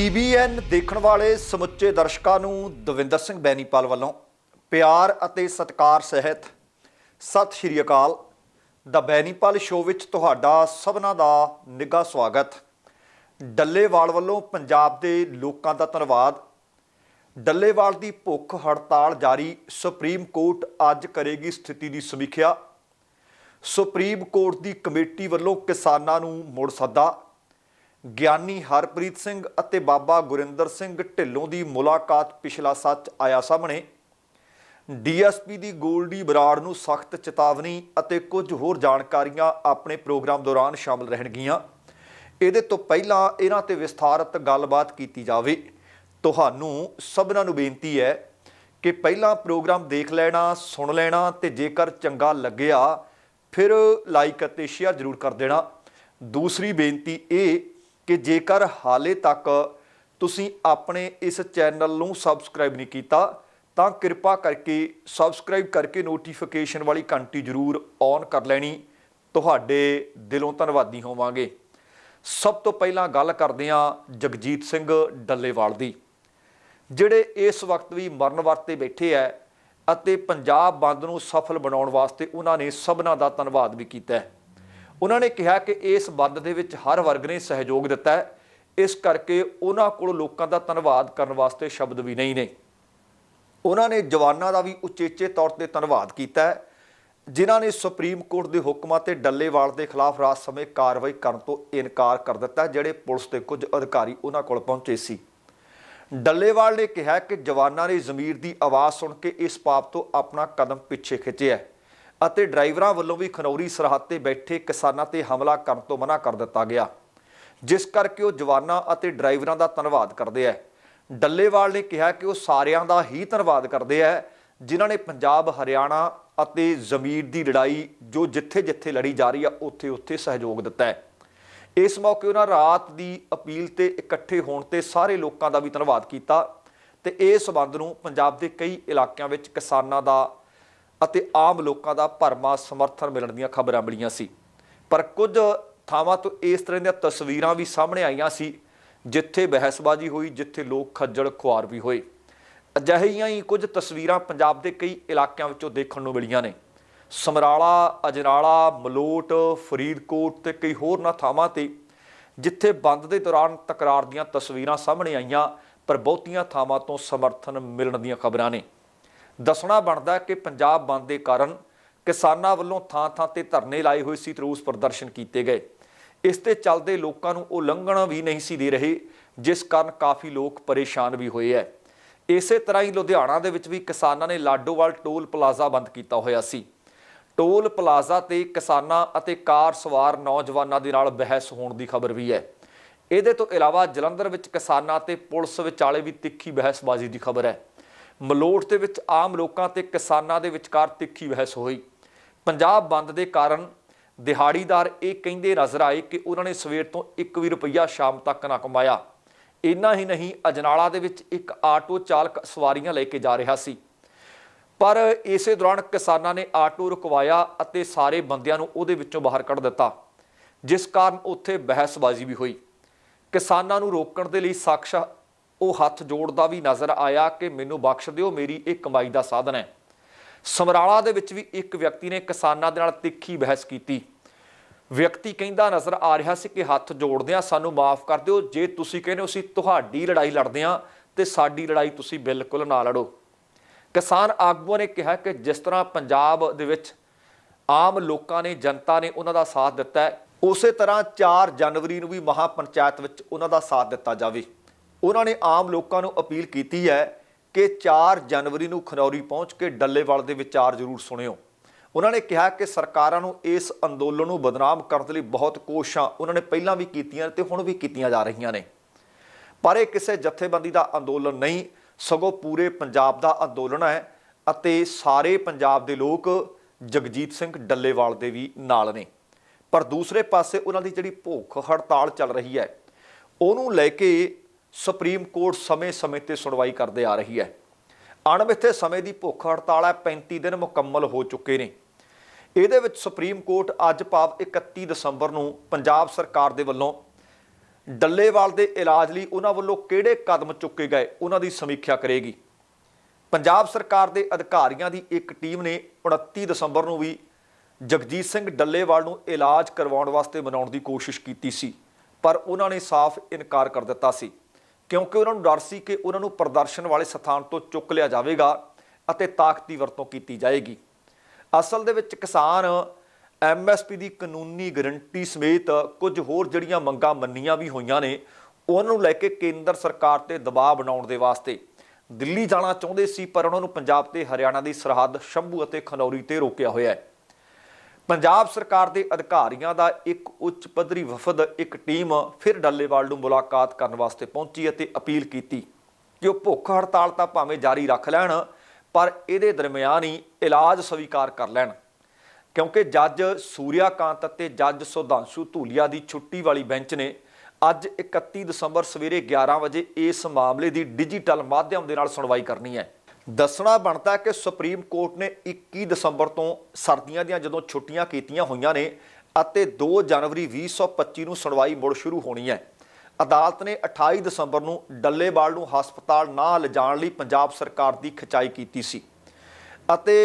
TBN ਦੇਖਣ ਵਾਲੇ ਸਮੁੱਚੇ ਦਰਸ਼ਕਾਂ ਨੂੰ ਦਵਿੰਦਰ ਸਿੰਘ ਬੈਨੀਪਾਲ ਵੱਲੋਂ ਪਿਆਰ ਅਤੇ ਸਤਿਕਾਰ ਸਹਿਤ ਸਤਿ ਸ਼੍ਰੀ ਅਕਾਲ। ਦਾ ਬੈਨੀਪਾਲ ਸ਼ੋਅ ਵਿੱਚ ਤੁਹਾਡਾ ਸਭਨਾਂ ਦਾ ਨਿੱਘਾ ਸਵਾਗਤ। ਡੱਲੇਵਾਲ ਵੱਲੋਂ ਪੰਜਾਬ ਦੇ ਲੋਕਾਂ ਦਾ ਧੰਨਵਾਦ। ਡੱਲੇਵਾਲ ਦੀ ਭੁੱਖ ਹੜਤਾਲ ਜਾਰੀ, ਸੁਪਰੀਮ ਕੋਰਟ ਅੱਜ ਕਰੇਗੀ ਸਥਿਤੀ ਦੀ ਸਮੀਖਿਆ। ਸੁਪਰੀਮ ਕੋਰਟ ਦੀ ਕਮੇਟੀ ਵੱਲੋਂ ਕਿਸਾਨਾਂ ਨੂੰ ਮੁੜ ਸੱਦਾ। ਗਿਆਨੀ ਹਰਪ੍ਰੀਤ ਸਿੰਘ ਅਤੇ ਬਾਬਾ ਗੁਰਿੰਦਰ ਸਿੰਘ ਢਿੱਲੋਂ ਦੀ ਮੁਲਾਕਾਤ ਪਿਛਲਾ ਸੱਚ ਆਇਆ ਸਾਹਮਣੇ। ਡੀਐਸਪੀ ਦੀ ਗੋਲਡੀ ਬਰਾੜ ਨੂੰ ਸਖਤ ਚੇਤਾਵਨੀ ਅਤੇ ਕੁਝ ਹੋਰ ਜਾਣਕਾਰੀਆਂ ਆਪਣੇ ਪ੍ਰੋਗਰਾਮ ਦੌਰਾਨ ਸ਼ਾਮਲ ਰਹਿਣਗੀਆਂ। ਇਹਦੇ ਤੋਂ ਪਹਿਲਾਂ ਇਹਨਾਂ ਤੇ ਵਿਸਥਾਰਤ ਗੱਲਬਾਤ ਕੀਤੀ ਜਾਵੇ। ਤੁਹਾਨੂੰ ਸਭਨਾਂ ਨੂੰ ਬੇਨਤੀ ਹੈ ਕਿ ਪਹਿਲਾਂ ਪ੍ਰੋਗਰਾਮ ਦੇਖ ਲੈਣਾ, ਸੁਣ ਲੈਣਾ ਤੇ ਜੇਕਰ ਚੰਗਾ ਲੱਗਿਆ, ਫਿਰ ਲਾਈਕ ਅਤੇ ਸ਼ੇਅਰ ਜ਼ਰੂਰ ਕਰ ਦੇਣਾ। ਦੂਸਰੀ ਬੇਨਤੀ ਇਹ ਕਿ ਜੇਕਰ ਹਾਲੇ ਤੱਕ ਤੁਸੀਂ ਆਪਣੇ ਇਸ ਚੈਨਲ ਨੂੰ ਸਬਸਕ੍ਰਾਈਬ ਨਹੀਂ ਕੀਤਾ, ਤਾਂ ਕਿਰਪਾ ਕਰਕੇ ਸਬਸਕ੍ਰਾਈਬ ਕਰਕੇ ਨੋਟੀਫਿਕੇਸ਼ਨ ਵਾਲੀ ਘੰਟੀ ਜ਼ਰੂਰ ਔਨ ਕਰ ਲੈਣੀ। ਤੁਹਾਡੇ ਦਿਲੋਂ ਧੰਨਵਾਦੀ ਹੋਵਾਂਗੇ। ਸਭ ਤੋਂ ਪਹਿਲਾਂ ਗੱਲ ਕਰਦੇ ਹਾਂ ਜਗਜੀਤ ਸਿੰਘ ਡੱਲੇਵਾਲ ਦੀ, ਜਿਹੜੇ ਇਸ ਵਕਤ ਵੀ ਮਰਨ ਵਰਤੇ ਬੈਠੇ ਐ ਅਤੇ ਪੰਜਾਬ ਬੰਦ ਨੂੰ ਸਫਲ ਬਣਾਉਣ ਵਾਸਤੇ ਉਹਨਾਂ ਨੇ ਸਭਨਾਂ ਦਾ ਧੰਨਵਾਦ ਵੀ ਕੀਤਾ ਹੈ ਉਹਨਾਂ ਨੇ ਕਿਹਾ ਕਿ ਇਸ ਬੰਦ ਦੇ ਵਿੱਚ ਹਰ ਵਰਗ ਨੇ ਸਹਿਯੋਗ ਦਿੱਤਾ ਹੈ। ਇਸ ਕਰਕੇ ਉਹਨਾਂ ਕੋਲ ਲੋਕਾਂ ਦਾ ਧੰਨਵਾਦ ਕਰਨ ਵਾਸਤੇ ਸ਼ਬਦ ਵੀ ਨਹੀਂ ਨੇ। ਉਹਨਾਂ ਨੇ ਜਵਾਨਾਂ ਦਾ ਵੀ ਉਚੇਚੇ ਤੌਰ ਤੇ ਧੰਨਵਾਦ ਕੀਤਾ ਹੈ, ਜਿਨ੍ਹਾਂ ਨੇ ਸੁਪਰੀਮ ਕੋਰਟ ਦੇ ਹੁਕਮਾਂ ਤੇ ਡੱਲੇਵਾਲ ਦੇ ਖਿਲਾਫ ਰਾਤ ਸਮੇਂ ਕਾਰਵਾਈ ਕਰਨ ਤੋਂ ਇਨਕਾਰ ਕਰ ਦਿੱਤਾ, ਜਿਹੜੇ ਪੁਲਿਸ ਦੇ ਕੁਝ ਅਧਿਕਾਰੀ ਉਹਨਾਂ ਕੋਲ ਪਹੁੰਚੇ ਸੀ। ਡੱਲੇਵਾਲ ਨੇ ਕਿਹਾ ਕਿ ਜਵਾਨਾਂ ਨੇ ਜ਼ਮੀਰ ਦੀ ਆਵਾਜ਼ ਸੁਣ ਕੇ ਇਸ ਪਾਪ ਤੋਂ ਆਪਣਾ ਕਦਮ ਪਿੱਛੇ ਖਿੱਚਿਆ ਅਤੇ ਡਰਾਈਵਰਾਂ ਵੱਲੋਂ ਵੀ ਖਨੌਰੀ ਸਰਹੱਦ ਤੇ ਬੈਠੇ ਕਿਸਾਨਾਂ ਤੇ ਹਮਲਾ ਕਰਨ ਤੋਂ ਮਨਾ ਕਰ ਦਿੱਤਾ ਗਿਆ। ਜਿਸ ਕਰਕੇ ਉਹ ਜਵਾਨਾਂ ਅਤੇ ਡਰਾਈਵਰਾਂ ਦਾ ਧੰਨਵਾਦ ਕਰਦੇ ਹੈ ਡੱਲੇਵਾਲ ਨੇ ਕਿਹਾ ਕਿ ਉਹ ਸਾਰਿਆਂ ਦਾ ਹੀ ਧੰਨਵਾਦ ਕਰਦੇ ਹੈ ਜਿਨ੍ਹਾਂ ਨੇ ਪੰਜਾਬ, ਹਰਿਆਣਾ ਅਤੇ ਜ਼ਮੀਰ ਦੀ ਲੜਾਈ, ਜੋ ਜਿੱਥੇ-ਜਿੱਥੇ ਲੜੀ ਜਾ ਰਹੀ ਆ, ਉੱਥੇ-ਉੱਥੇ ਸਹਿਯੋਗ ਦਿੱਤਾ ਹੈ। ਇਸ ਮੌਕੇ ਉਹਨਾਂ ਰਾਤ ਦੀ ਅਪੀਲ ਤੇ ਇਕੱਠੇ ਹੋਣ ਤੇ ਸਾਰੇ ਲੋਕਾਂ ਦਾ ਵੀ ਧੰਨਵਾਦ ਕੀਤਾ ਤੇ ਇਸ ਸਬੰਧ ਨੂੰ ਪੰਜਾਬ ਦੇ ਕਈ ਇਲਾਕਿਆਂ ਵਿੱਚ ਕਿਸਾਨਾਂ ਦਾ ਅਤੇ ਆਮ ਲੋਕਾਂ ਦਾ ਭਰਮਾ ਸਮਰਥਨ ਮਿਲਣ ਦੀਆਂ ਖਬਰਾਂ ਮਿਲੀਆਂ ਸੀ। ਪਰ ਕੁਝ ਥਾਵਾਂ ਤੋਂ ਇਸ ਤਰ੍ਹਾਂ ਦੀਆਂ ਤਸਵੀਰਾਂ ਵੀ ਸਾਹਮਣੇ ਆਈਆਂ ਸੀ, ਜਿੱਥੇ ਬਹਿਸਬਾਜ਼ੀ ਹੋਈ, ਜਿੱਥੇ ਲੋਕ ਖੱਜਲ ਖੁਆਰ ਵੀ ਹੋਏ। ਅਜਿਹੀਆਂ ਹੀ ਕੁਝ ਤਸਵੀਰਾਂ ਪੰਜਾਬ ਦੇ ਕਈ ਇਲਾਕਿਆਂ ਵਿੱਚੋਂ ਦੇਖਣ ਨੂੰ ਮਿਲੀਆਂ ਨੇ। ਸਮਰਾਲਾ, ਅਜਨਾਲਾ, ਮਲੋਟ, ਫਰੀਦਕੋਟ ਤੇ ਕਈ ਹੋਰਨਾਂ ਥਾਵਾਂ ਤੇ, ਜਿੱਥੇ ਬੰਦ ਦੇ ਦੌਰਾਨ ਤਕਰਾਰ ਦੀਆਂ ਤਸਵੀਰਾਂ ਸਾਹਮਣੇ ਆਈਆਂ, ਪਰ ਬਹੁਤੀਆਂ ਥਾਵਾਂ ਤੋਂ ਸਮਰਥਨ ਮਿਲਣ ਦੀਆਂ ਖਬਰਾਂ ਨੇ। ਦੱਸਣਾ ਬਣਦਾ ਕਿ ਪੰਜਾਬ ਬੰਦ ਦੇ ਕਾਰਨ ਕਿਸਾਨਾਂ ਵੱਲੋਂ ਥਾਂ-ਥਾਂ ਤੇ ਧਰਨੇ ਲਾਏ ਹੋਏ ਸੀ ਤੇ ਰੋਸ ਪ੍ਰਦਰਸ਼ਨ ਕੀਤੇ ਗਏ। ਇਸ ਤੇ ਚੱਲਦੇ ਲੋਕਾਂ ਨੂੰ ਉਲੰਘਣਾ ਵੀ ਨਹੀਂ ਸੀ ਦੇ ਰਹੇ, ਜਿਸ ਕਾਰਨ ਕਾਫੀ ਲੋਕ ਪਰੇਸ਼ਾਨ ਵੀ ਹੋਏ ਐ। ਇਸੇ ਤਰ੍ਹਾਂ ਹੀ ਲੁਧਿਆਣਾ ਦੇ ਵਿੱਚ ਵੀ ਕਿਸਾਨਾਂ ਨੇ ਲਾਡੋਵਾਲ ਟੋਲ ਪਲਾਜ਼ਾ ਬੰਦ ਕੀਤਾ ਹੋਇਆ ਸੀ। ਟੋਲ ਪਲਾਜ਼ਾ ਤੇ ਕਿਸਾਨਾਂ ਅਤੇ ਕਾਰ ਸਵਾਰ ਨੌਜਵਾਨਾਂ ਦੇ ਨਾਲ ਬਹਿਸ ਹੋਣ ਦੀ ਖਬਰ ਵੀ ਹੈ ਇਹਦੇ ਤੋਂ ਇਲਾਵਾ ਜਲੰਧਰ ਵਿੱਚ ਕਿਸਾਨਾਂ ਤੇ ਪੁਲਿਸ ਵਿਚਾਲੇ ਵੀ ਤਿੱਖੀ ਬਹਿਸਬਾਜ਼ੀ ਦੀ ਖਬਰ ਹੈ ਮਲੋਟ ਦੇ ਵਿੱਚ ਆਮ ਲੋਕਾਂ ਤੇ ਕਿਸਾਨਾਂ ਦੇ ਵਿਚਕਾਰ ਤਿੱਖੀ ਬਹਿਸ ਹੋਈ। ਪੰਜਾਬ ਬੰਦ ਦੇ ਕਾਰਨ ਦਿਹਾੜੀਦਾਰ ਇਹ ਕਹਿੰਦੇ ਨਜ਼ਰ ਆਏ ਕਿ ਉਹਨਾਂ ਨੇ ਸਵੇਰ ਤੋਂ 1 ਵੀ ਰੁਪਈਆ ਸ਼ਾਮ ਤੱਕ ਨਾ ਕਮਾਇਆ। ਇੰਨਾ ਹੀ ਨਹੀਂ, ਅਜਨਾਲਾ ਦੇ ਵਿੱਚ ਇੱਕ ਆਟੋ ਚਾਲਕ ਸਵਾਰੀਆਂ ਲੈ ਕੇ ਜਾ ਰਿਹਾ ਸੀ। ਪਰ ਇਸੇ ਦੌਰਾਨ ਕਿਸਾਨਾਂ ਨੇ ਆਟੋ ਰੁਕਵਾਇਆ ਅਤੇ ਸਾਰੇ ਬੰਦਿਆਂ ਨੂੰ ਉਹਦੇ ਵਿੱਚੋਂ ਬਾਹਰ ਕੱਢ ਦਿੱਤਾ, ਜਿਸ ਕਾਰਨ ਉੱਥੇ ਬਹਿਸਬਾਜ਼ੀ ਵੀ ਹੋਈ। ਕਿਸਾਨਾਂ ਨੂੰ ਰੋਕਣ ਦੇ ਲਈ ਸ਼ਖਸ ਉਹ ਹੱਥ ਜੋੜਦਾ ਵੀ ਨਜ਼ਰ ਆਇਆ ਕਿ ਮੈਨੂੰ ਬਖਸ਼ ਦਿਓ, ਮੇਰੀ ਇਹ ਕਮਾਈ ਦਾ ਸਾਧਨ ਹੈ। ਸਮਰਾਲਾ ਦੇ ਵਿੱਚ ਵੀ ਇੱਕ ਵਿਅਕਤੀ ਨੇ ਕਿਸਾਨਾਂ ਦੇ ਨਾਲ ਤਿੱਖੀ ਬਹਿਸ ਕੀਤੀ। ਵਿਅਕਤੀ ਕਹਿੰਦਾ ਨਜ਼ਰ ਆ ਰਿਹਾ ਸੀ ਕਿ ਹੱਥ ਜੋੜਦੇ ਆ ਸਾਨੂੰ ਮਾਫ ਕਰ ਦਿਓ, ਜੇ ਤੁਸੀਂ ਕਹਿੰਦੇ ਹੋ ਅਸੀਂ ਤੁਹਾਡੀ ਲੜਾਈ ਲੜਦੇ ਆ ਤੇ ਸਾਡੀ ਲੜਾਈ ਤੁਸੀਂ ਬਿਲਕੁਲ ਨਾ ਲੜੋ। ਕਿਸਾਨ ਆਗੂਆਂ ਨੇ ਕਿਹਾ ਕਿ ਜਿਸ ਤਰ੍ਹਾਂ ਪੰਜਾਬ ਦੇ ਵਿੱਚ ਆਮ ਲੋਕਾਂ ਨੇ, ਜਨਤਾ ਨੇ ਉਹਨਾਂ ਦਾ ਸਾਥ ਦਿੱਤਾ ਹੈ, ਉਸੇ ਤਰ੍ਹਾਂ 4 ਜਨਵਰੀ ਨੂੰ ਵੀ ਮਹਾ ਪੰਚਾਇਤ ਵਿੱਚ ਉਹਨਾਂ ਦਾ ਸਾਥ ਦਿੱਤਾ ਜਾਵੇ। ਉਹਨਾਂ ਨੇ ਆਮ ਲੋਕਾਂ ਨੂੰ ਅਪੀਲ ਕੀਤੀ ਹੈ ਕਿ 4 ਜਨਵਰੀ ਨੂੰ ਖਨੌਰੀ ਪਹੁੰਚ ਕੇ ਡੱਲੇਵਾਲ ਦੇ ਵਿਚਾਰ ਜ਼ਰੂਰ ਸੁਣਿਓ। ਉਹਨਾਂ ਨੇ ਕਿਹਾ ਕਿ ਸਰਕਾਰਾਂ ਨੂੰ ਇਸ ਅੰਦੋਲਨ ਨੂੰ ਬਦਨਾਮ ਕਰਨ ਦੇ ਲਈ ਬਹੁਤ ਕੋਸ਼ਿਸ਼ਾਂ ਉਹਨਾਂ ਨੇ ਪਹਿਲਾਂ ਵੀ ਕੀਤੀਆਂ ਤੇ ਹੁਣ ਵੀ ਕੀਤੀਆਂ ਜਾ ਰਹੀਆਂ ਨੇ। ਪਰ ਇਹ ਕਿਸੇ ਜਥੇਬੰਦੀ ਦਾ ਅੰਦੋਲਨ ਨਹੀਂ, ਸਗੋਂ ਪੂਰੇ ਪੰਜਾਬ ਦਾ ਅੰਦੋਲਨ ਹੈ ਅਤੇ ਸਾਰੇ ਪੰਜਾਬ ਦੇ ਲੋਕ ਜਗਜੀਤ ਸਿੰਘ ਡੱਲੇਵਾਲ ਦੇ ਵੀ ਨਾਲ ਨੇ। ਪਰ ਦੂਸਰੇ ਪਾਸੇ ਉਹਨਾਂ ਦੀ ਜਿਹੜੀ ਭੁੱਖ ਹੜਤਾਲ ਚੱਲ ਰਹੀ ਹੈ, ਉਹਨੂੰ ਲੈ ਕੇ ਸੁਪਰੀਮ ਕੋਰਟ ਸਮੇਂ-ਸਮੇਂ ਤੇ ਸੁਣਵਾਈ ਕਰਦੇ ਆ ਰਹੀ ਹੈ। ਅਣਮਿੱਥੇ ਸਮੇਂ ਦੀ ਭੁੱਖ ਹੜਤਾਲ ਹੈ 35 ਦਿਨ ਮੁਕੰਮਲ ਹੋ ਚੁੱਕੇ ਨੇ। ਇਹਦੇ ਵਿੱਚ ਸੁਪਰੀਮ ਕੋਰਟ ਅੱਜ ਭਾਵ 31 ਦਸੰਬਰ ਨੂੰ ਪੰਜਾਬ ਸਰਕਾਰ ਦੇ ਵੱਲੋਂ ਡੱਲੇਵਾਲ ਦੇ ਇਲਾਜ ਲਈ ਉਹਨਾਂ ਵੱਲੋਂ ਕਿਹੜੇ ਕਦਮ ਚੁੱਕੇ ਗਏ, ਉਹਨਾਂ ਦੀ ਸਮੀਖਿਆ ਕਰੇਗੀ। ਪੰਜਾਬ ਸਰਕਾਰ ਦੇ ਅਧਿਕਾਰੀਆਂ ਦੀ ਇੱਕ ਟੀਮ ਨੇ 29 ਦਸੰਬਰ ਨੂੰ ਵੀ ਜਗਜੀਤ ਸਿੰਘ ਡੱਲੇਵਾਲ ਨੂੰ ਇਲਾਜ ਕਰਵਾਉਣ ਵਾਸਤੇ ਮਨਾਉਣ ਦੀ ਕੋਸ਼ਿਸ਼ ਕੀਤੀ ਸੀ, ਪਰ ਉਹਨਾਂ ਨੇ ਸਾਫ਼ ਇਨਕਾਰ ਕਰ ਦਿੱਤਾ ਸੀ। ਕਿਉਂਕਿ ਉਹਨਾਂ ਨੂੰ ਡਰ ਸੀ ਕਿ ਉਹਨਾਂ ਨੂੰ ਪ੍ਰਦਰਸ਼ਨ ਵਾਲੇ ਸਥਾਨ ਤੋਂ ਚੁੱਕ ਲਿਆ ਜਾਵੇਗਾ ਅਤੇ ਤਾਕਤੀ ਵਰਤੋਂ ਕੀਤੀ ਜਾਏਗੀ। ਅਸਲ ਦੇ ਵਿੱਚ ਕਿਸਾਨ ਐਮਐਸਪੀ ਦੀ ਕਾਨੂੰਨੀ ਗਰੰਟੀ ਸਮੇਤ ਕੁਝ ਹੋਰ ਜਿਹੜੀਆਂ ਮੰਗਾਂ ਮੰਨੀਆਂ ਵੀ ਹੋਈਆਂ ਨੇ, ਉਹਨਾਂ ਨੂੰ ਲੈ ਕੇ ਕੇਂਦਰ ਸਰਕਾਰ ਤੇ ਦਬਾਅ ਬਣਾਉਣ ਦੇ ਵਾਸਤੇ ਦਿੱਲੀ ਜਾਣਾ ਚਾਹੁੰਦੇ ਸੀ, ਪਰ ਉਹਨਾਂ ਨੂੰ ਪੰਜਾਬ ਤੇ ਹਰਿਆਣਾ ਦੀ ਸਰਹੱਦ, ਸ਼ੰਭੂ ਅਤੇ ਖਨੌਰੀ ਤੇ ਰੋਕਿਆ ਹੋਇਆ ਹੈ। ਪੰਜਾਬ ਸਰਕਾਰ ਦੇ ਅਧਿਕਾਰੀਆਂ ਦਾ ਇੱਕ ਉੱਚ ਪੱਧਰੀ ਵਫਦ, ਇੱਕ ਟੀਮ ਫਿਰ ਡੱਲੇਵਾਲ ਨੂੰ ਮੁਲਾਕਾਤ ਕਰਨ ਵਾਸਤੇ ਪਹੁੰਚੀ ਅਤੇ ਅਪੀਲ ਕੀਤੀ ਕਿ ਉਹ ਭੁੱਖ ਹੜਤਾਲ ਤਾਂ ਭਾਵੇਂ ਜਾਰੀ ਰੱਖ ਲੈਣ, ਪਰ ਇਹਦੇ ਦਰਮਿਆਨ ਹੀ ਇਲਾਜ ਸਵੀਕਾਰ ਕਰ ਲੈਣ। ਕਿਉਂਕਿ ਜੱਜ ਸੂਰਿਆਕਾਂਤ ਅਤੇ ਜੱਜ ਸੁਧਾਂਸ਼ੂ ਧੂਲੀਆ ਦੀ ਛੁੱਟੀ ਵਾਲੀ ਬੈਂਚ ਨੇ ਅੱਜ 31 ਦਸੰਬਰ ਸਵੇਰੇ 11 ਵਜੇ ਇਸ ਮਾਮਲੇ ਦੀ ਡਿਜੀਟਲ ਮਾਧਿਅਮ ਦੇ ਨਾਲ ਸੁਣਵਾਈ ਕਰਨੀ ਹੈ। ਦੱਸਣਾ ਬਣਦਾ ਕਿ ਸੁਪਰੀਮ ਕੋਰਟ ਨੇ 21 ਦਸੰਬਰ ਤੋਂ ਸਰਦੀਆਂ ਦੀਆਂ ਜਦੋਂ ਛੁੱਟੀਆਂ ਕੀਤੀਆਂ ਹੋਈਆਂ ਨੇ ਅਤੇ 2 ਜਨਵਰੀ 2025 ਨੂੰ ਸੁਣਵਾਈ ਮੁੜ ਸ਼ੁਰੂ ਹੋਣੀ ਹੈ। ਅਦਾਲਤ ਨੇ 28 ਦਸੰਬਰ ਨੂੰ ਡੱਲੇਵਾਲ ਨੂੰ ਹਸਪਤਾਲ ਨਾ ਲਿਜਾਣ ਲਈ ਪੰਜਾਬ ਸਰਕਾਰ ਦੀ ਖਿਚਾਈ ਕੀਤੀ ਸੀ ਅਤੇ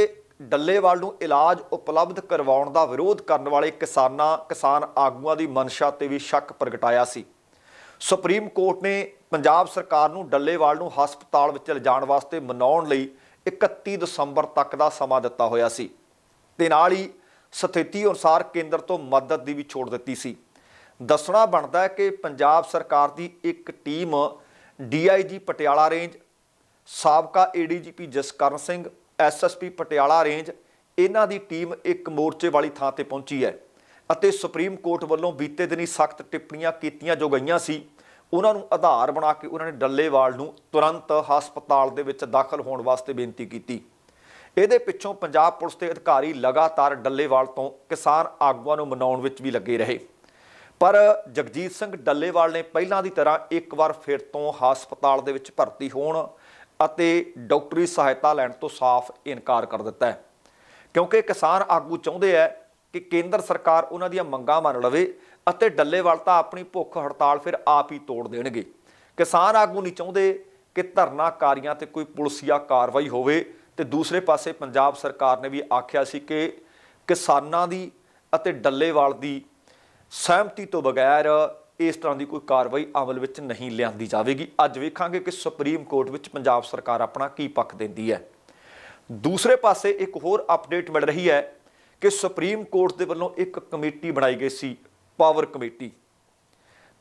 ਡੱਲੇਵਾਲ ਨੂੰ ਇਲਾਜ ਉਪਲਬਧ ਕਰਵਾਉਣ ਦਾ ਵਿਰੋਧ ਕਰਨ ਵਾਲੇ ਕਿਸਾਨਾਂ ਕਿਸਾਨ ਆਗੂਆਂ ਦੀ ਮਨਸ਼ਾ ਤੇ ਵੀ ਸ਼ੱਕ ਪ੍ਰਗਟਾਇਆ ਸੀ। ਸੁਪਰੀਮ ਕੋਰਟ ਨੇ ਪੰਜਾਬ ਸਰਕਾਰ ਨੂੰ ਡੱਲੇਵਾਲ ਨੂੰ ਹਸਪਤਾਲ ਵਿੱਚ ਲਿਜਾਣ ਵਾਸਤੇ ਮਨਾਉਣ ਲਈ 31 ਦਸੰਬਰ ਤੱਕ ਦਾ ਸਮਾਂ ਦਿੱਤਾ ਹੋਇਆ ਸੀ। ਤੇ ਨਾਲ ਹੀ ਸਥਿਤੀ ਅਨੁਸਾਰ ਕੇਂਦਰ ਤੋਂ ਮਦਦ ਦੀ ਵੀ ਛੋੜ ਦਿੱਤੀ ਸੀ। ਦੱਸਣਾ ਬਣਦਾ ਹੈ ਕਿ ਪੰਜਾਬ ਸਰਕਾਰ ਦੀ ਇੱਕ ਟੀਮ ਡੀਆਈਜੀ ਪਟਿਆਲਾ ਰੇਂਜ, ਸਾਬਕਾ ADGP Jaskaran Singh, SSP Patiala range, ਇਹਨਾਂ ਦੀ ਟੀਮ ਇੱਕ ਮੋਰਚੇ ਵਾਲੀ ਥਾਂ ਤੇ ਪਹੁੰਚੀ ਹੈ। ਅਤੇ ਸੁਪਰੀਮ ਕੋਰਟ ਵੱਲੋਂ ਬੀਤੇ ਦਿਨੀ ਸਖਤ ਟਿੱਪਣੀਆਂ ਕੀਤੀਆਂ ਜੋ ਗਈਆਂ ਸੀ, ਉਹਨਾਂ ਨੂੰ ਆਧਾਰ ਬਣਾ ਕੇ ਉਹਨਾਂ ਨੇ ਡੱਲੇਵਾਲ ਨੂੰ ਤੁਰੰਤ ਹਸਪਤਾਲ ਦੇ ਵਿੱਚ ਦਾਖਲ ਹੋਣ ਵਾਸਤੇ ਬੇਨਤੀ ਕੀਤੀ। ਇਹਦੇ ਪਿੱਛੋਂ ਪੰਜਾਬ ਪੁਲਿਸ ਦੇ ਅਧਿਕਾਰੀ ਲਗਾਤਾਰ ਡੱਲੇਵਾਲ ਤੋਂ ਕਿਸਾਨ ਆਗੂਆਂ ਨੂੰ ਮਨਾਉਣ ਵਿੱਚ ਵੀ ਲੱਗੇ ਰਹੇ। ਪਰ ਜਗਜੀਤ ਸਿੰਘ ਡੱਲੇਵਾਲ ਨੇ ਪਹਿਲਾਂ ਦੀ ਤਰ੍ਹਾਂ ਇੱਕ ਵਾਰ ਫਿਰ ਤੋਂ ਹਸਪਤਾਲ ਦੇ ਵਿੱਚ ਭਰਤੀ ਹੋਣ ਅਤੇ ਡਾਕਟਰੀ ਸਹਾਇਤਾ ਲੈਣ ਤੋਂ ਸਾਫ਼ ਇਨਕਾਰ ਕਰ ਦਿੱਤਾ ਹੈ। ਕਿਉਂਕਿ ਕਿਸਾਨ ਆਗੂ ਚਾਹੁੰਦੇ ਹੈ ਕਿ ਕੇਂਦਰ ਸਰਕਾਰ ਉਹਨਾਂ ਦੀਆਂ ਮੰਗਾਂ ਮੰਨ ਲਵੇ ਅਤੇ ਡੱਲੇਵਾਲ ਤਾਂ ਆਪਣੀ ਭੁੱਖ ਹੜਤਾਲ ਫਿਰ ਆਪ ਹੀ ਤੋੜ ਦੇਣਗੇ। ਕਿਸਾਨ ਆਗੂ ਨਹੀਂ ਚਾਹੁੰਦੇ ਕਿ ਧਰਨਾਕਾਰੀਆਂ ਤੇ ਕੋਈ ਪੁਲਿਸੀਆ ਕਾਰਵਾਈ ਹੋਵੇ ਤੇ ਦੂਸਰੇ ਪਾਸੇ ਪੰਜਾਬ ਸਰਕਾਰ ਨੇ ਵੀ ਆਖਿਆ ਸੀ ਕਿ ਕਿਸਾਨਾਂ ਦੀ ਅਤੇ ਡੱਲੇਵਾਲ ਦੀ ਸਹਿਮਤੀ ਤੋਂ ਬਗੈਰ ਇਸ ਤਰ੍ਹਾਂ ਦੀ ਕੋਈ ਕਾਰਵਾਈ ਅਮਲ ਵਿੱਚ ਨਹੀਂ ਲਿਆਂਦੀ ਜਾਵੇਗੀ। ਅੱਜ ਵੇਖਾਂਗੇ ਕਿ ਸੁਪਰੀਮ ਕੋਰਟ ਵਿੱਚ ਪੰਜਾਬ ਸਰਕਾਰ ਆਪਣਾ ਕੀ ਪੱਖ ਦਿੰਦੀ ਹੈ। ਦੂਸਰੇ ਪਾਸੇ ਇੱਕ ਹੋਰ ਅਪਡੇਟ ਮਿਲ ਰਹੀ ਹੈ ਕਿ ਸੁਪਰੀਮ ਕੋਰਟ ਦੇ ਵੱਲੋਂ ਇੱਕ ਕਮੇਟੀ ਬਣਾਈ ਗਈ ਸੀ, ਪਾਵਰ ਕਮੇਟੀ।